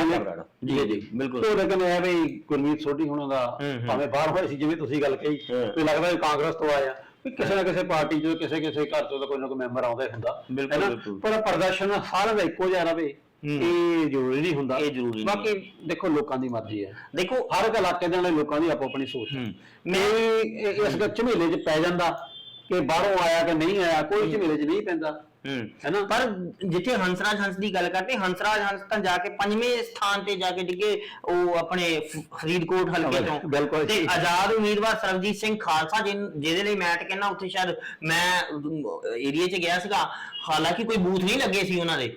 ਜੀ, ਜੀ ਬਿਲਕੁਲ। ਉਹ ਲੇਕਿਨ ਇਹ ਵੀ ਗੁਰਮੀਤ ਸੋਢੀ ਹੁਣ ਦਾ। ਭਾਵੇਂ ਬਾਹਰ ਹੋਏ ਸੀ ਜਿਵੇਂ ਤੁਸੀਂ ਗੱਲ ਕਹੀ। ਵੀ ਲੱਗਦਾ ਕਾਂਗਰਸ ਤੋਂ ਆਇਆ ਵੀ ਕਿਸੇ ਨਾ ਕਿਸੇ ਪਾਰਟੀ ਚੋਂ ਕਿਸੇ ਕਿਸੇ ਘਰ ਚੋਂ ਤਾਂ ਕੋਈ ਨਾ ਕੋਈ ਮੈਂਬਰ ਆਉਂਦਾ ਹੀ ਹੁੰਦਾ। ਬਿਲਕੁਲ? ਬਿਲਕੁਲ। ਪਰ ਪ੍ਰਦਰਸ਼ਨ ਸਾਰਿਆਂ ਦਾ ਇੱਕੋ ਜਿਹਾ ਰਵੇ। ਇਹ ਜ਼ਰੂਰੀ ਨਹੀਂ ਹੁੰਦਾ। ਇਹ ਜ਼ਰੂਰੀ ਨਹੀਂ ਬਾਕੀ ਦੇਖੋ ਲੋਕਾਂ ਦੀ ਮਰਜ਼ੀ ਹੈ। ਦੇਖੋ ਹਰ ਇੱਕ ਇਲਾਕੇ ਦੇ ਵਾਲੇ ਲੋਕਾਂ ਦੀ ਆਪੋ ਆਪਣੀ ਸੋਚ ਹੈ। ਹੂੰ। ਮੈਂ ਇਹ- ਇਸ ਗੱਲ ਝਮੇਲੇ 'ਚ ਪੈ ਜਾਂਦਾ ਕਿ ਬਾਹਰੋਂ ਆਇਆ ਕਿ ਨਹੀਂ ਆਇਆ ਕੋਈ ਝਮੇਲੇ 'ਚ ਨਹੀਂ ਪੈਂਦਾ। ਹੂੰ। ਹੈ ਨਾ ਪਰ ਜਿੱਥੇ ਹੰਸਰਾਜ ਹੰਸ ਦੀ ਗੱਲ ਕਰਦੇ ਹੰਸਰਾਜ ਹੰਸ ਤਾਂ ਜਾ ਕੇ ਪੰਜਵੇਂ ਸਥਾਨ ਤੇ ਜਾ ਕੇ ਡਿੱਗੇ ਉਹ ਆਪਣੇ ਫਰੀਦਕੋਟ ਹਲਕੇ ਤੋਂ। ਬਿਲਕੁਲ ਤੇ। ਆਜ਼ਾਦ ਉਮੀਦਵਾਰ ਸਰਬਜੀਤ ਸਿੰਘ ਖਾਲਸਾ ਜਿਹਦੇ ਲਈ ਮੈਂ ਤਾਂ ਕਹਿੰਦਾ ਉੱਥੇ ਸ਼ਾਇਦ ਮੈਂ ਏਰੀਆ 'ਚ ਗਿਆ ਸੀਗਾ। ਹਾਲਾਂਕਿ ਕੋਈ ਬੂਥ ਨਹੀਂ ਲੱਗੇ ਸੀ ਉਹਨਾਂ ਦੇ।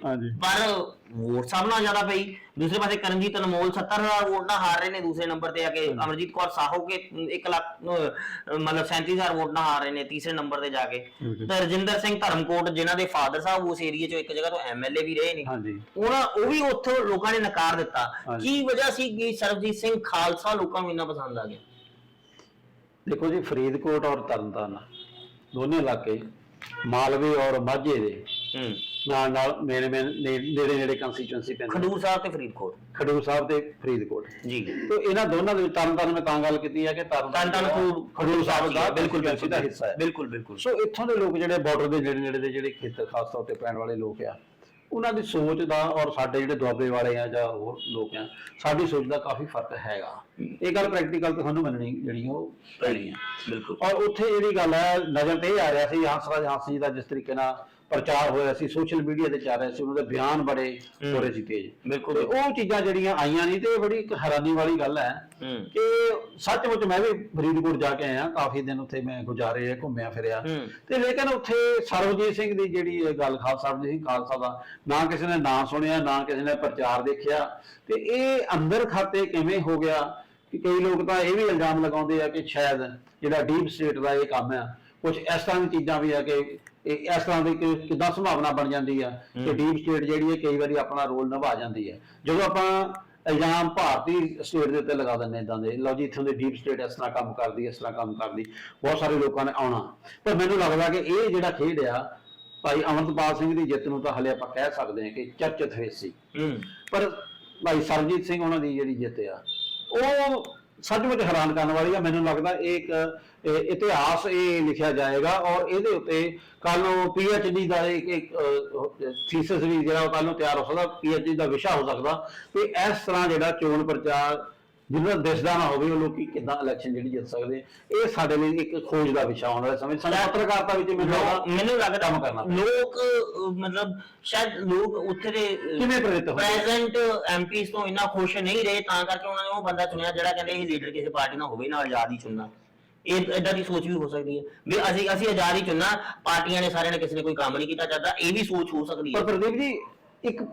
ਪਰ ਵੋਟ ਸਭ ਨਾਲ ਜ਼ਿਆਦਾ ਪਈ ਦੂਸਰੇ ਪਾਸੇ ਕਰਨਜੀਤ ਅਨਮੋਲ 70000 ਵੋਟ ਨਾਲ ਹਾਰ ਰਹੇ ਨੇ ਦੂਸਰੇ ਨੰਬਰ ਤੇ ਆ ਕੇ। ਅਮਰਜੀਤ ਕੌਰ ਸਾਹੋ ਕੇ 1 ਲੱਖ ਮਤਲਬ 37000 ਵੋਟ ਨਾਲ ਹਾਰ ਰਹੇ ਨੇ ਤੀਸਰੇ ਨੰਬਰ ਤੇ ਜਾ ਕੇ। ਤੇ ਰਜਿੰਦਰ ਸਿੰਘ ਧਰਮਕੋਟ ਜਿਨ੍ਹਾਂ ਦੇ ਫਾਦਰ ਸਾਹਿਬ ਉਸ ਏਰੀਆ 'ਚੋਂ ਇੱਕ ਜਗ੍ਹਾ ਤੋਂ ਐਮਐਲਏ ਵੀ ਰਹੇ ਨੇ। ਉਹਨਾਂ ਉਹ ਵੀ ਉੱਥੋਂ ਲੋਕਾਂ ਨੇ ਨਕਾਰ ਦਿੱਤਾ। ਕੀ ਵਜ੍ਹਾ ਸੀ ਕਿ ਸਰਬਜੀਤ ਸਿੰਘ ਖਾਲਸਾ ਲੋਕਾਂ ਨੂੰ ਇੰਨਾ ਪਸੰਦ ਆ ਗਿਆ? ਦੇਖੋ ਜੀ ਫਰੀਦਕੋਟ ਔਰ ਤਰਨਤਾਰਨ ਦੋਨੇ ਇਲਾਕੇ ਮਾਲਵੇ ਔਰ ਮਾਝੇ ਦੇ ਹੂੰ। ਨਾਲ ਨਾਲ ਮੇਰੇ ਮੇਰੇ ਨੇੜੇ ਨੇੜੇ ਕੰਸਟੀਚੁਐਂਸੀ ਪੈਂਦੀ ਖਡੂਰ ਸਾਹਿਬ ਤੇ ਫਰੀਦਕੋਟ। ਖਡੂਰ ਸਾਹਿਬ ਤੇ ਫਰੀਦਕੋਟ। ਜੀ। ਤੋ ਇਹਨਾਂ ਦੋਨਾਂ ਦੇ ਵਿੱਚ ਤਰਨਤਾਰਨ ਮੈਂ ਤਾਂ ਗੱਲ ਕੀਤੀ ਹੈ ਕਿ ਤਰਨਤਾਰਨ ਖਡੂਰ ਸਾਹਿਬ ਦਾ ਬਿਲਕੁਲ constituency ਦਾ ਹਿੱਸਾ ਹੈ। ਬਿਲਕੁਲ ਬਿਲਕੁਲ। ਸੋ ਇੱਥੋਂ ਦੇ ਲੋਕ ਜਿਹੜੇ ਬਾਰਡਰ ਦੇ ਨੇੜੇ ਨੇੜੇ ਦੇ ਜਿਹੜੇ ਖੇਤਰ ਖਾਸ ਤੌਰ ਤੇ ਪੈਣ ਵਾਲੇ ਲੋਕ ਆ ਉਹਨਾਂ ਦੀ ਸੋਚ ਦਾ ਔਰ ਸਾਡੇ ਜਿਹੜੇ ਦੁਆਬੇ ਵਾਲੇ ਆ ਜਾਂ ਹੋਰ ਲੋਕ ਆ ਸਾਡੀ ਸੋਚ ਦਾ ਕਾਫੀ ਫ਼ਰਕ ਹੈਗਾ। ਇਹ ਗੱਲ ਪ੍ਰੈਕਟੀਕਲ ਤੇ ਸਾਨੂੰ ਮੰਨਣੀ ਜਿਹੜੀ ਉਹ ਪੈਣੀ ਆ। ਬਿਲਕੁਲ। ਔਰ ਉੱਥੇ ਜਿਹੜੀ ਗੱਲ ਹੈ ਨਜ਼ਰ ਤੇ ਇਹ ਆ ਰਿਹਾ ਸੀ ਹੰਸਰਾਜ ਹੰਸ ਜੀ ਦਾ ਜਿਸ ਤਰੀਕੇ ਨਾਲ ਪ੍ਰਚਾਰ ਹੋਇਆ ਸੀ ਸੋਸ਼ਲ ਮੀਡੀਆ ਤੇ ਚੱਲ ਰਿਹਾ ਸੀ ਉਹਨਾਂ ਦੇ ਬਿਆਨ ਬੜੇ ਹੋ। ਰਹੇ ਸੀ ਤੇਜ਼। ਬਿਲਕੁਲ ਤੇ ਉਹ ਚੀਜ਼ਾਂ ਜਿਹੜੀਆਂ ਆਈਆਂ ਨਹੀਂ ਤੇ ਇਹ ਬੜੀ ਇੱਕ ਹੈਰਾਨੀ ਵਾਲੀ ਗੱਲ ਹੈ ਕਿ ਸੱਚਮੁੱਚ ਮੈਂ ਵੀ ਫਰੀਦਕੋਟ ਜਾ ਕੇ ਆਇਆ ਕਾਫੀ ਦਿਨ ਉੱਥੇ ਮੈਂ ਗੁਜ਼ਾਰੇ ਆ ਘੁੰਮਿਆ ਫਿਰਿਆ। ਤੇ ਲੇਕਿਨ ਉੱਥੇ ਸਰਵਜੀਤ ਸਿੰਘ ਦੀ ਜਿਹੜੀ ਇਹ ਗੱਲ ਖਾਲਸਾ ਸਿੰਘ ਖਾਲਸਾ ਦਾ ਨਾ ਕਿਸੇ ਨੇ ਨਾਂ ਸੁਣਿਆ ਨਾ ਕਿਸੇ ਨੇ ਪ੍ਰਚਾਰ ਦੇਖਿਆ। ਤੇ ਇਹ ਅੰਦਰ ਖਾਤੇ ਕਿਵੇਂ ਹੋ ਗਿਆ ਕਿ ਕਈ ਲੋਕ ਤਾਂ ਇਹ ਵੀ ਇਲਜ਼ਾਮ ਲਗਾਉਂਦੇ ਆ ਕਿ ਸ਼ਾਇਦ ਜਿਹੜਾ ਡੀਪ ਸਟੇਟ ਦਾ ਇਹ ਕੰਮ ਆ ਕੁਝ ਇਸ ਤਰ੍ਹਾਂ ਦੀ ਚੀਜ਼ਾਂ ਵੀ ਆ ਕਿ ਇਹ ਇਸ ਤਰ੍ਹਾਂ ਦੀ ਕਿ- ਕਿੱਦਾਂ ਸੰਭਾਵਨਾ ਬਣ ਜਾਂਦੀ ਆ ਕਿ ਡੀਪ ਸਟੇਟ ਜਿਹੜੀ ਹੈ ਕਈ ਵਾਰੀ ਆਪਣਾ ਰੋਲ ਨਿਭਾ ਜਾਂਦੀ ਹੈ। ਜਦੋਂ ਆਪਾਂ ਇਲਜ਼ਾਮ ਭਾਰਤੀ ਸਟੇਟ ਦੇ ਉੱਤੇ ਲਗਾ ਦਿੰਦੇ ਇਦਾਂ ਦੇ ਲਓ ਜੀ ਇੱਥੋਂ ਦੇ ਡੀਪ ਸਟੇਟ ਇਸ ਤਰ੍ਹਾਂ ਕੰਮ ਕਰਦੀ ਇਸ ਤਰ੍ਹਾਂ ਕੰਮ ਕਰਦੀ ਬਹੁਤ ਸਾਰੇ ਲੋਕਾਂ ਨੇ ਆਉਣਾ। ਪਰ ਮੈਨੂੰ ਲੱਗਦਾ ਕਿ ਇਹ ਜਿਹੜਾ ਖੇਡ ਆ ਭਾਈ ਅਮਰਤਪਾਲ ਸਿੰਘ ਦੀ ਜਿੱਤ ਨੂੰ ਤਾਂ ਹਲੇ ਆਪਾਂ ਕਹਿ ਸਕਦੇ ਹਾਂ ਕਿ ਚਰਚਿਤ ਹੋਈ ਸੀ। ਹੂੰ। ਪਰ ਭਾਈ ਸਰਜੀਤ ਸਿੰਘ ਉਹਨਾਂ ਦੀ ਜਿਹੜੀ ਜਿੱਤ ਆ ਉਹ ਸੱਚਮੁੱਚ ਹੈਰਾਨ ਕਰਨ ਵਾਲੀ ਆ, ਮੈਨੂੰ ਲੱਗਦਾ ਇਹ ਇੱਕ, ਇਹ ਇਤਿਹਾਸ ਇਹ ਲਿਖਿਆ ਜਾਏਗਾ ਔਰ ਇਹਦੇ ਉੱਤੇ ਕੱਲ ਨੂੰ ਪੀਐਚਡੀ ਦਾ ਇੱਕ ਇੱਕ ਥੀਸਿਸ ਵੀ ਜਿਹੜਾ ਉਹ ਕੱਲ ਨੂੰ ਤਿਆਰ ਹੋ ਸਕਦਾ ਪੀਐਚਡੀ ਦਾ ਵਿਸ਼ਾ ਹੋ ਸਕਦਾ, ਤੇ ਇਸ ਤਰ੍ਹਾਂ ਜਿਹੜਾ ਚੋਣ ਪ੍ਰਚਾਰ ਜਿਹਦਾ ਦਿਸਦਾ ਨਾ ਹੋਵੇ ਉਹ ਲੋਕੀ ਕਿਦਾਂ ਇਲੈਕਸ਼ਨ ਜਿਹੜੀ ਜਿੱਤ ਸਕਦੇ ਇਹ ਸਾਡੇ ਲਈ ਇੱਕ ਖੋਜ ਦਾ ਵਿਸ਼ਾ ਆਉਣ ਵਾਲੇ ਸਮੇਂ। ਸਾਨੂੰ ਪੱਤਰਕਾਰਤਾ ਵਿੱਚ ਮੈਨੂੰ ਲੱਗਦਾ ਮੈਨੂੰ ਲੱਗਦਾ ਕੰਮ ਕਰਨਾ ਪੈਣਾ। ਲੋਕ ਅਹ, ਮਤਲਬ ਸ਼ਾਇਦ ਲੋਕ ਉੱਥੇ ਦੇ ਕਿਵੇਂ ਪ੍ਰੇਰਿਤ ਹੋਏ? ਪ੍ਰੈਜ਼ੈਂਟ ਐਮਪੀਸ ਤੋਂ ਇੰਨਾ ਖੁਸ਼ ਨਹੀਂ ਰਹੇ ਤਾਂ ਕਰਕੇ ਉਹਨਾਂ ਨੇ ਉਹ ਬੰਦਾ ਚੁਣਿਆ ਜਿਹੜਾ ਕਹਿੰਦੇ ਇਹ ਲੀਡਰ ਕਿਸੇ ਪਾਰਟੀ ਨਾਲ ਹੋਵੇ ਨਾ ਆਜ਼ਾਦ ਹੀ ਚੁਣਨਾ। ਇਹ ਇਦਾਂ ਦੀ ਸੋਚ ਵੀ ਹੋ ਸਕਦੀ ਹੈ। ਵੀ ਅਸੀਂ ਅਸੀਂ ਆਜ਼ਾਦ ਹੀ ਚੁਣਨਾ ਪਾਰਟੀਆਂ ਨੇ ਸਾਰਿਆਂ ਨੇ ਕਿਸੇ ਨੇ ਕੋਈ ਕੰਮ ਨਹੀਂ ਕੀਤਾ ਚਾਹਤਾ ਇਹ ਵੀ ਸੋਚ ਹੋ ਸਕਦੀ ਹੈ। ਪਰ ਪ੍ਰਦੀਪ ਜੀ ਇੱਕ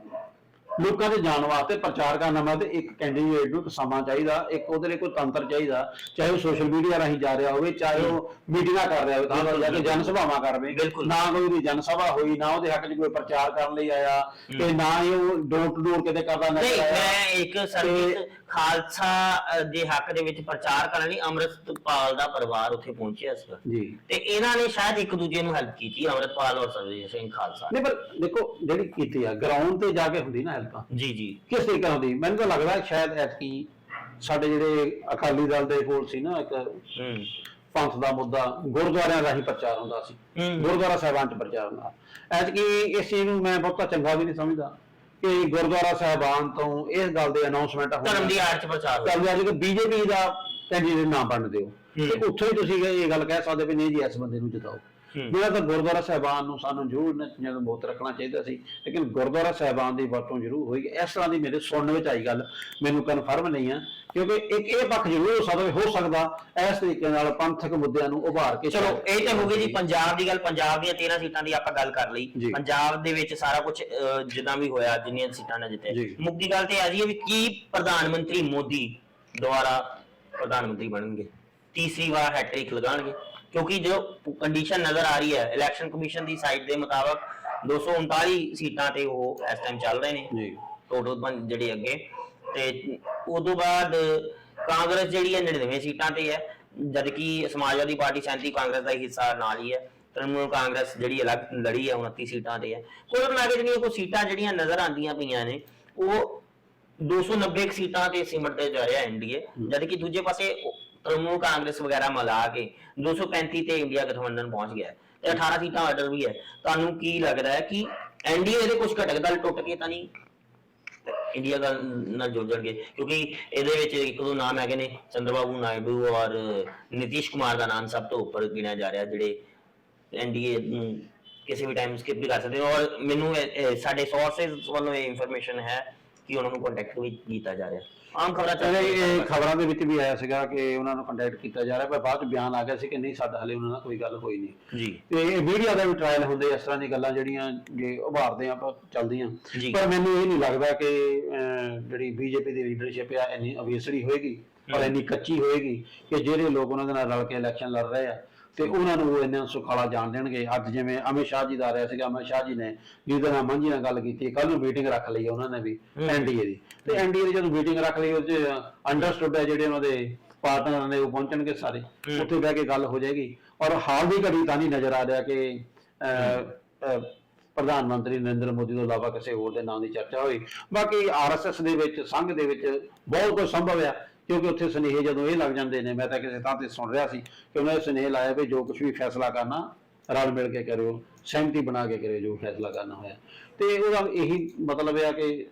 ਲੋਕਾਂ ਦੇ ਜਾਣ ਵਾਸਤੇ ਪ੍ਰਚਾਰ ਕਰਨ ਵਾਸਤੇ ਇੱਕ ਕੈਂਡੀਡੇਟ ਨੂੰ ਸਮਾਂ ਚਾਹੀਦਾ ਇੱਕ ਉਹਦੇ ਲਈ ਕੋਈ ਤੰਤਰ ਚਾਹੀਦਾ ਚਾਹੇ ਉਹ ਸੋਸ਼ਲ ਮੀਡੀਆ ਰਾਹੀਂ ਜਾ ਰਿਹਾ ਹੋਵੇ ਚਾਹੇ ਉਹ ਮੀਟਿੰਗਾਂ ਕਰ ਰਿਹਾ ਹੋਵੇ ਤਾਂ ਜਾ ਕੇ ਜਨ ਸਭਾਵਾਂ ਕਰਵੇ। ਨਾ ਕੋਈ ਉਹਦੀ ਜਨ ਸਭਾ ਹੋਈ ਨਾ ਉਹਦੇ ਹੱਕ 'ਚ ਕੋਈ ਪ੍ਰਚਾਰ ਕਰਨ ਲਈ ਆਇਆ ਤੇ ਨਾ ਹੀ ਉਹ ਡੋਰ ਟੂ ਡੋਰ ਕਿਤੇ ਕਰਦਾ ਨਹੀਂ ਨਜ਼ਰ ਆਇਆ। ਮੈਂ ਇੱਕ ਸਰਬਿਤ ਖਾਲਸਾ ਅਹ, ਦੇ ਹੱਕ ਦੇ ਵਿੱਚ ਪ੍ਰਚਾਰ ਕਰਨ ਲਈ ਅੰਮ੍ਰਿਤਪਾਲ ਦਾ ਪਰਿਵਾਰ ਉੱਥੇ ਪਹੁੰਚਿਆ ਸੀ ਜੀ। ਤੇ ਇਹਨਾਂ ਨੇ ਸ਼ਾਇਦ ਇੱਕ ਦੂਜੇ ਨੂੰ ਹੈਲਪ ਕੀਤੀ ਅੰਮ੍ਰਿਤਪਾਲ ਔਰ ਸਰਜੀਤ ਸਿੰਘ ਖਾਲਸਾ। ਨਹੀਂ ਪਰ ਦੇਖੋ ਜਿਹੜੀ ਕੀਤੀ ਆ ਗਰਾਊਂਡ ਤੇ ਜਾ ਕੇ ਹੁੰਦੀ ਨਾ ਹੈਲਪ ਜੀ ਜੀ। ਕਿਸ ਤਰੀਕੇ ਨਾਲ ਹੁੰਦੀ? ਮੈਨੂੰ ਤਾਂ ਲੱਗਦਾ ਸ਼ਾਇਦ ਐਤਕੀ ਸਾਡੇ ਜਿਹੜੇ ਅਕਾਲੀ ਦਲ ਦੇ ਕੋਲ ਸੀ ਨਾ ਇੱਕ ਹੂੰ। ਪੰਥ ਦਾ ਮੁੱਦਾ ਗੁਰਦੁਆਰਿਆਂ ਰਾਹੀਂ ਪ੍ਰਚਾਰ ਹੁੰਦਾ ਸੀ। ਹੂੰ। ਗੁਰਦੁਆਰਾ ਸਾਹਿਬਾਨ ਚ ਪ੍ਰਚਾਰ ਹੁੰਦਾ। ਐਤਕੀ ਇਸ ਚੀਜ਼ ਨੂੰ ਮੈਂ ਬਹੁਤਾ ਚੰਗਾ ਵੀ ਨਹੀਂ ਸਮਝਦਾ। ਕਿ ਗੁਰਦੁਆਰਾ ਸਾਹਿਬਾਨ ਤੋਂ ਇਸ ਗੱਲ ਦੇ ਅਨਾਉਂਸਮੈਂਟ ਹੋ ਧਰਮ ਦੀ ਆੜ ਚ ਪ੍ਰਚਾਰ ਹੋਇਆ। ਚੱਲ ਰਿਹਾ ਕਿ ਬੀਜੇਪੀ ਦਾ ਕੈਂਡੀਡੇਟ ਨਾ ਬਣ ਦਿਓ। ਤੇ ਉੱਥੇ ਹੀ ਤੁਸੀਂ ਇਹ ਗੱਲ ਕਹਿ ਸਕਦੇ ਵੀ ਨਹੀਂ ਜੀ ਇਸ ਬੰਦੇ ਨੂੰ ਜਿਤਾਓ। ਜਿਹੜਾ ਤਾਂ ਗੁਰਦੁਆਰਾ ਸਾਹਿਬਾਨ ਨੂੰ ਸਾਨੂੰ ਜ਼ਰੂਰ ਚੀਜ਼ਾਂ ਦਾ ਬਹੁਤ ਰੱਖਣਾ ਚਾਹੀਦਾ ਸੀ ਲੇਕਿਨ ਗੁਰਦੁਆਰਾ ਸਾਹਿਬਾਨ ਦੀ ਵਰਤੋਂ ਜ਼ਰੂਰ ਹੋਈ। ਇਸ ਤਰ੍ਹਾਂ ਦੀ ਮੇਰੇ ਸੁਣਨ ਵਿੱਚ ਆਈ ਗੱਲ ਮੈਨੂੰ ਕਨਫਰਮ ਨਹੀਂ ਆ ਕਿਉਂਕਿ ਇੱਕ ਇਹ ਪੱਖ ਜ਼ਰੂਰ ਹੋ ਸਕਦਾ ਹੋ ਸਕਦਾ ਇਸ ਤਰੀਕੇ ਨਾਲ ਪੰਥਕ ਮੁੱਦਿਆਂ ਨੂੰ ਉਭਾਰ ਕੇ ਚਲੋ ਇਹ ਤਾਂ ਹੋ ਗਈ ਜੀ ਪੰਜਾਬ ਦੀ ਗੱਲ ਪੰਜਾਬ ਦੀਆਂ 13 ਸੀਟਾਂ ਦੀ ਆਪਾਂ ਗੱਲ ਕਰ ਲਈ। ਪੰਜਾਬ ਦੇ ਵਿੱਚ ਸਾਰਾ ਕੁਝ ਜਿੱਦਾਂ ਵੀ ਹੋਇਆ ਜਿੰਨੀਆਂ ਸੀਟਾਂ ਨੇ ਜਿੱਤੇ ਦੀ ਗੱਲ ਤੇ ਆ ਜੀ ਵੀ ਕੀ ਪ੍ਰਧਾਨ ਮੰਤਰੀ ਮੋਦੀ ਦੁਆਰਾ ਪ੍ਰਧਾਨ ਮੰਤਰੀ ਬਣਨਗੇ? ਤੀਸਰੀ ਵਾਰ ਹੈਟ੍ਰਿਕ ਲਗਾਣਗੇ ਕਿਉਂਕਿ ਜੋ ਕੰਡੀਸ਼ਨ ਨਜ਼ਰ ਆ ਰਹੀ ਹੈ ਇਲੈਕਸ਼ਨ ਕਮਿਸ਼ਨ ਦੀ ਸਾਈਟ ਦੇ ਮੁਤਾਬਕ 239 ਸੀਟਾਂ ਤੇ ਉਹ ਇਸ ਟਾਈਮ ਚੱਲ ਰਹੇ ਨੇ ਜੀ। ਟੋਟਲ ਜਿਹੜੇ ਅੱਗੇ। ਤੇ ਉਦੋਂ ਬਾਅਦ ਕਾਂਗਰਸ ਜਿਹੜੀ ਹੈ 99 ਸੀਟਾਂ ਤੇ ਹੈ ਜਦ ਕਿ ਸਮਾਜਵਾਦੀ ਪਾਰਟੀ 37 ਕਾਂਗਰਸ ਦਾ ਹੀ ਹਿੱਸਾ ਨਾਲ ਹੀ ਹੈ। ਤ੍ਰਿਣਮੂਲ ਕਾਂਗਰਸ ਜਿਹੜੀ ਅਲੱਗ ਲੜੀ ਹੈ 29 ਸੀਟਾਂ ਤੇ ਹੈ। ਕੁੱਲ ਮਿਲਾ ਕੇ ਜਿਹੜੀਆਂ ਕੋਈ ਸੀਟਾਂ ਜਿਹੜੀਆਂ ਨਜ਼ਰ ਆਉਂਦੀਆਂ ਪਈਆਂ ਨੇ ਉਹ 290 ਕੁ ਸੀਟਾਂ ਤੇ ਸਿਮਟਦੇ ਜਾ ਰਿਹਾ ਐਨਡੀਏ ਜਦ ਕਿ ਦੂਜੇ ਪਾਸੇ ਉਹ ਕਾਂਗਰਸ ਵਗੈਰਾ ਮਿਲਾ ਕੇ 235 ਤੇ ਇੰਡੀਆ ਗਠਬੰਧਨ ਪਹੁੰਚ ਗਿਆ ਤੇ 18 ਸੀਟਾਂ ਆਰਡਰ ਵੀ ਹੈ। ਤੁਹਾਨੂੰ ਕੀ ਲੱਗਦਾ ਹੈ ਕਿ ਐਨਡੀਏ ਦੇ ਕੁਝ ਘਟਕ ਦਲ ਟੁੱਟ ਕੇ ਤਾਂ ਨਹੀਂ? ਇੰਡੀਆ ਦਾ ਨਾਲ ਜੁੜ ਕਿਉਂਕਿ ਇਹਦੇ ਵਿੱਚ ਇੱਕ ਦੋ ਨਾਮ ਹੈਗੇ ਨੇ, ਚੰਦਰਬਾਬੂ ਨਾਇਡੂ ਔਰ ਨਿਤੀਸ਼ ਕੁਮਾਰ ਦਾ ਨਾਮ ਸਭ ਤੋਂ ਉੱਪਰ ਗਿਣਿਆ ਜਾ ਰਿਹਾ, ਜਿਹੜੇ ਐਨਡੀਏ ਨੂੰ ਕਿਸੇ ਵੀ ਟਾਈਮ ਸਕਿਪ ਵੀ ਕਰ ਸਕਦੇ ਔਰ ਮੈਨੂੰ ਸਾਡੇ ਸੋਰਸਸ ਵੱਲੋਂ ਇਹ ਇਨਫੋਰਮੇਸ਼ਨ ਹੈ ਕਿ ਉਹਨਾਂ ਨੂੰ ਕੰਟੈਕਟ ਵੀ ਕੀਤਾ ਜਾ ਰਿਹਾ। ਆਮ ਖਬਰਾਂ ਚੱਲ ਇਹ ਖਬਰਾਂ ਦੇ ਵਿੱਚ ਵੀ ਆਇਆ ਸੀਗਾ ਕਿ ਉਹਨਾਂ ਨੂੰ ਕੰਟੈਕਟ ਕੀਤਾ ਜਾ ਰਿਹਾ ਪਰ ਬਾਅਦ ਚ ਬਿਆਨ ਆ ਗਿਆ ਸੀ ਕਿ ਨਹੀਂ ਸਾਡਾ ਹਲੇ ਉਹਨਾਂ ਨਾਲ ਕੋਈ ਗੱਲ ਹੋਈ ਨਹੀਂ। ਜੀ। ਤੇ ਇਹ ਮੀਡੀਆ ਦਾ ਵੀ ਟ੍ਰਾਇਲ ਹੁੰਦੇ ਇਸ ਤਰ੍ਹਾਂ ਦੀ ਗੱਲਾਂ ਜਿਹੜੀਆਂ ਜੇ ਉਭਾਰਦੇ ਆ ਆਪਾਂ ਚੱਲਦੀਆਂ। ਪਰ ਮੈਨੂੰ ਇਹ ਨਹੀਂ ਲੱਗਦਾ ਕਿ ਜਿਹੜੀ ਬੀਜੇਪੀ ਦੀ ਲੀਡਰਸ਼ਿਪ ਆ ਇੰਨੀ ਅਵੇਸੜੀ ਹੋਏਗੀ ਔਰ ਇੰਨੀ ਕੱਚੀ ਹੋਏਗੀ ਕਿ ਜਿਹੜੇ ਲੋਕ ਉਹਨਾਂ ਦੇ ਨਾਲ ਰਲ ਕੇ ਇਲੈਕਸ਼ਨ ਲੜ ਰਹੇ ਆ ਤੇ ਉਹਨਾਂ ਨੂੰ ਉਹ ਇੰਨਾ ਸੁਖਾਲਾ ਜਾਣ ਦੇਣਗੇ। ਅੱਜ ਜਿਵੇਂ ਅਮਿਤ ਸ਼ਾਹ ਜੀ ਦਾ ਆ ਰਿਹਾ ਸੀਗਾ ਅਮਿਤ ਸ਼ਾਹ ਜੀ ਨੇ ਜਿਹਦੇ ਨਾਲ ਮਾਂਝੀ ਨਾਲ ਗੱਲ ਕੀਤੀ ਕੱਲ ਨੂੰ ਮੀਟਿੰਗ ਰੱਖ ਲਈ ਉਹਨਾਂ ਨੇ ਵੀ ਐਨਡੀਏ ਦੀ। ਤੇ ਐਨਡੀਏ ਦੀ ਜਦੋਂ ਮੀਟਿੰਗ ਰੱਖ ਲਈ ਉਹ ਚ ਅੰਡਰਸਟੂਡ ਹੈ ਜਿਹੜੇ ਉਹਨਾਂ ਦੇ ਪਾਰਟਨਰ ਨੇ ਉਹ ਪਹੁੰਚਣਗੇ ਸਾਰੇ। ਉੱਥੇ ਬਹਿ ਕੇ ਗੱਲ ਹੋ ਜਾਏਗੀ। ਔਰ ਹਾਲ ਦੀ ਘੜੀ ਤਾਂ ਨਹੀਂ ਨਜ਼ਰ ਆ ਰਿਹਾ ਕਿ ਪ੍ਰਧਾਨ ਮੰਤਰੀ ਨਰਿੰਦਰ ਮੋਦੀ ਤੋਂ ਇਲਾਵਾ ਕਿਸੇ ਹੋਰ ਦੇ ਨਾਮ ਦੀ ਚਰਚਾ ਹੋਈ। ਬਾਕੀ ਆਰਐਸਐਸ ਦੇ ਵਿੱਚ ਸੰਘ ਦੇ ਵਿੱਚ ਬਹੁਤ ਕੁਝ ਸੰਭਵ ਆ। ਕਿਉਂਕਿ ਉੱਥੇ ਸੁਨੇਹੇ ਜਦੋਂ ਇਹ ਲੱਗ ਜਾਂਦੇ ਨੇ ਮੈਂ ਤਾਂ ਕਿਸੇ ਥਾਂ ਤੇ ਸੁਣ ਰਿਹਾ ਸੀ ਕਿ ਉਹਨਾਂ ਨੇ ਸੁਨੇਹੇ ਲਾਇਆ ਵੀ ਜੋ ਕੁਝ ਵੀ ਫੈਸਲਾ ਕਰਨਾ ਰਲ ਮਿਲ ਕੇ ਕਰਿਓ ਸਹਿਮਤੀ ਬਣਾ ਕੇ ਕਰਿਓ ਜੋ ਫੈਸਲਾ ਕਰਨਾ ਹੋਇਆ ਤੇ ਉਹਦਾ ਇਹੀ ਮਤਲਬ ਹੈ ਕਿ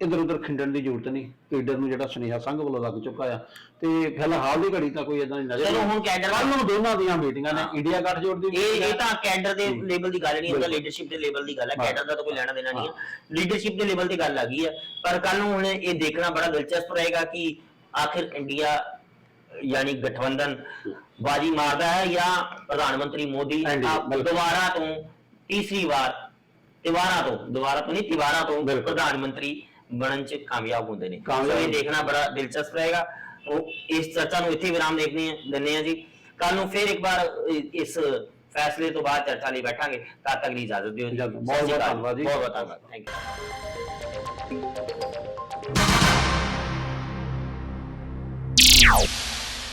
ਇਧਰ ਉਧਰ ਖਿੰਡਣ ਦੀ ਜ਼ਰੂਰਤ ਨਹੀਂ ਲੀਡਰ ਨੂੰ ਜਿਹੜਾ ਸੁਨੇਹਾ ਸੰਘ ਵੱਲੋਂ ਲੱਗ ਚੁੱਕਾ ਆ ਤੇ ਫਿਲਹਾਲ ਦੀ ਘੜੀ ਤਾਂ ਕੋਈ ਇਦਾਂ ਦੀ ਨਜ਼ਰ ਚਲੋ। ਹੁਣ ਕੈਡਰ ਕੱਲ੍ਹ ਨੂੰ ਦੋਨਾਂ ਦੀਆਂ ਮੀਟਿੰਗਾਂ ਨੇ। ਇੰਡੀਆ ਗੱਠਜੋੜ ਦੀ ਇਹ ਇਹ। ਤਾਂ ਕੈਡਰ ਦੇ ਲੈਵਲ ਦੀ ਗੱਲ ਨਹੀਂ ਹੁੰਦਾ ਬਿਲਕੁਲ। ਲੀਡਰਸ਼ਿਪ ਦੇ ਲੈਵਲ ਦੀ ਗੱਲ ਹੈ ਹਾਂ। ਕੈਡਰ ਦਾ ਤਾਂ ਕੋਈ ਲੈਣਾ ਦੇਣਾ ਨਹੀਂ ਹੈ ਲੀਡਰਸ਼ਿਪ ਦੇ ਲੈਵਲ ਦੀ ਗੱਲ ਆ ਗਈ ਹੈ ਪਰ ਕੱਲ ਨੂੰ ਹੁਣ ਇਹ ਦੇਖਣਾ ਬੜਾ ਦਿਲਚਸਪ ਰਹੇਗਾ ਕਿ ਆਖਿਰ ਇੰਡੀਆ ਯਾਨੀ ਗਠਬੰਧਨ ਬਾਜੀ ਮਾਰਦਾ ਹੈ ਜਾਂ ਪ੍ਰਧਾਨ ਮੰਤਰੀ ਮੋਦੀ ਹਾਂਜੀ, ਆਪ ਬਿਲਕੁਲ। ਦੁਬਾਰਾ ਤੋਂ ਤੀਸਰੀ ਵਾਰ ਤਿਵਾਰਾ ਤੋਂ ਦੁਬਾਰਾ ਤੋਂ ਨਹੀਂ ਤਿਵਾਰਾ ਤੋਂ ਬਿਲਕੁਲ। ਪ੍ਰਧਾਨ ਮੰਤਰੀ ਬਣਨ ਚ ਕਾਮਯਾਬ ਹੁੰਦੇ ਨੇ ਕਾਮਯਾਬ ਸੋ ਇਹ ਹੁੰਦੇ। ਦੇਖਣਾ ਬੜਾ ਦਿਲਚਸਪ ਰਹੇਗਾ ਉਹ ਇਸ ਚਰਚਾ ਨੂੰ ਇੱਥੇ ਵਿਰਾਮ ਦੇਖਦੇ ਹਾਂ ਦਿੰਦੇ ਹਾਂ ਜੀ ਕੱਲ ਨੂੰ ਫਿਰ ਇੱਕ ਵਾਰ ਇ- ਇਸ ਫੈਸਲੇ ਤੋਂ ਬਾਅਦ ਚਰਚਾ ਲਈ ਬੈਠਾਂਗੇ ਤਦ ਤੱਕ ਦੀ ਇਜਾਜ਼ਤ ਦਿਓ ਜੀ ਇਜਾਜ਼ਤ। ਬਹੁਤ ਸਤਿ ਸ਼੍ਰੀ ਬਹੁਤ ਅਕਾਲ। ਧੰਨਵਾਦ ਜੀ। ਬਹੁਤ ਬਹੁਤ ਧੰਨਵਾਦ ਥੈਂਕ ਯੂ Ow.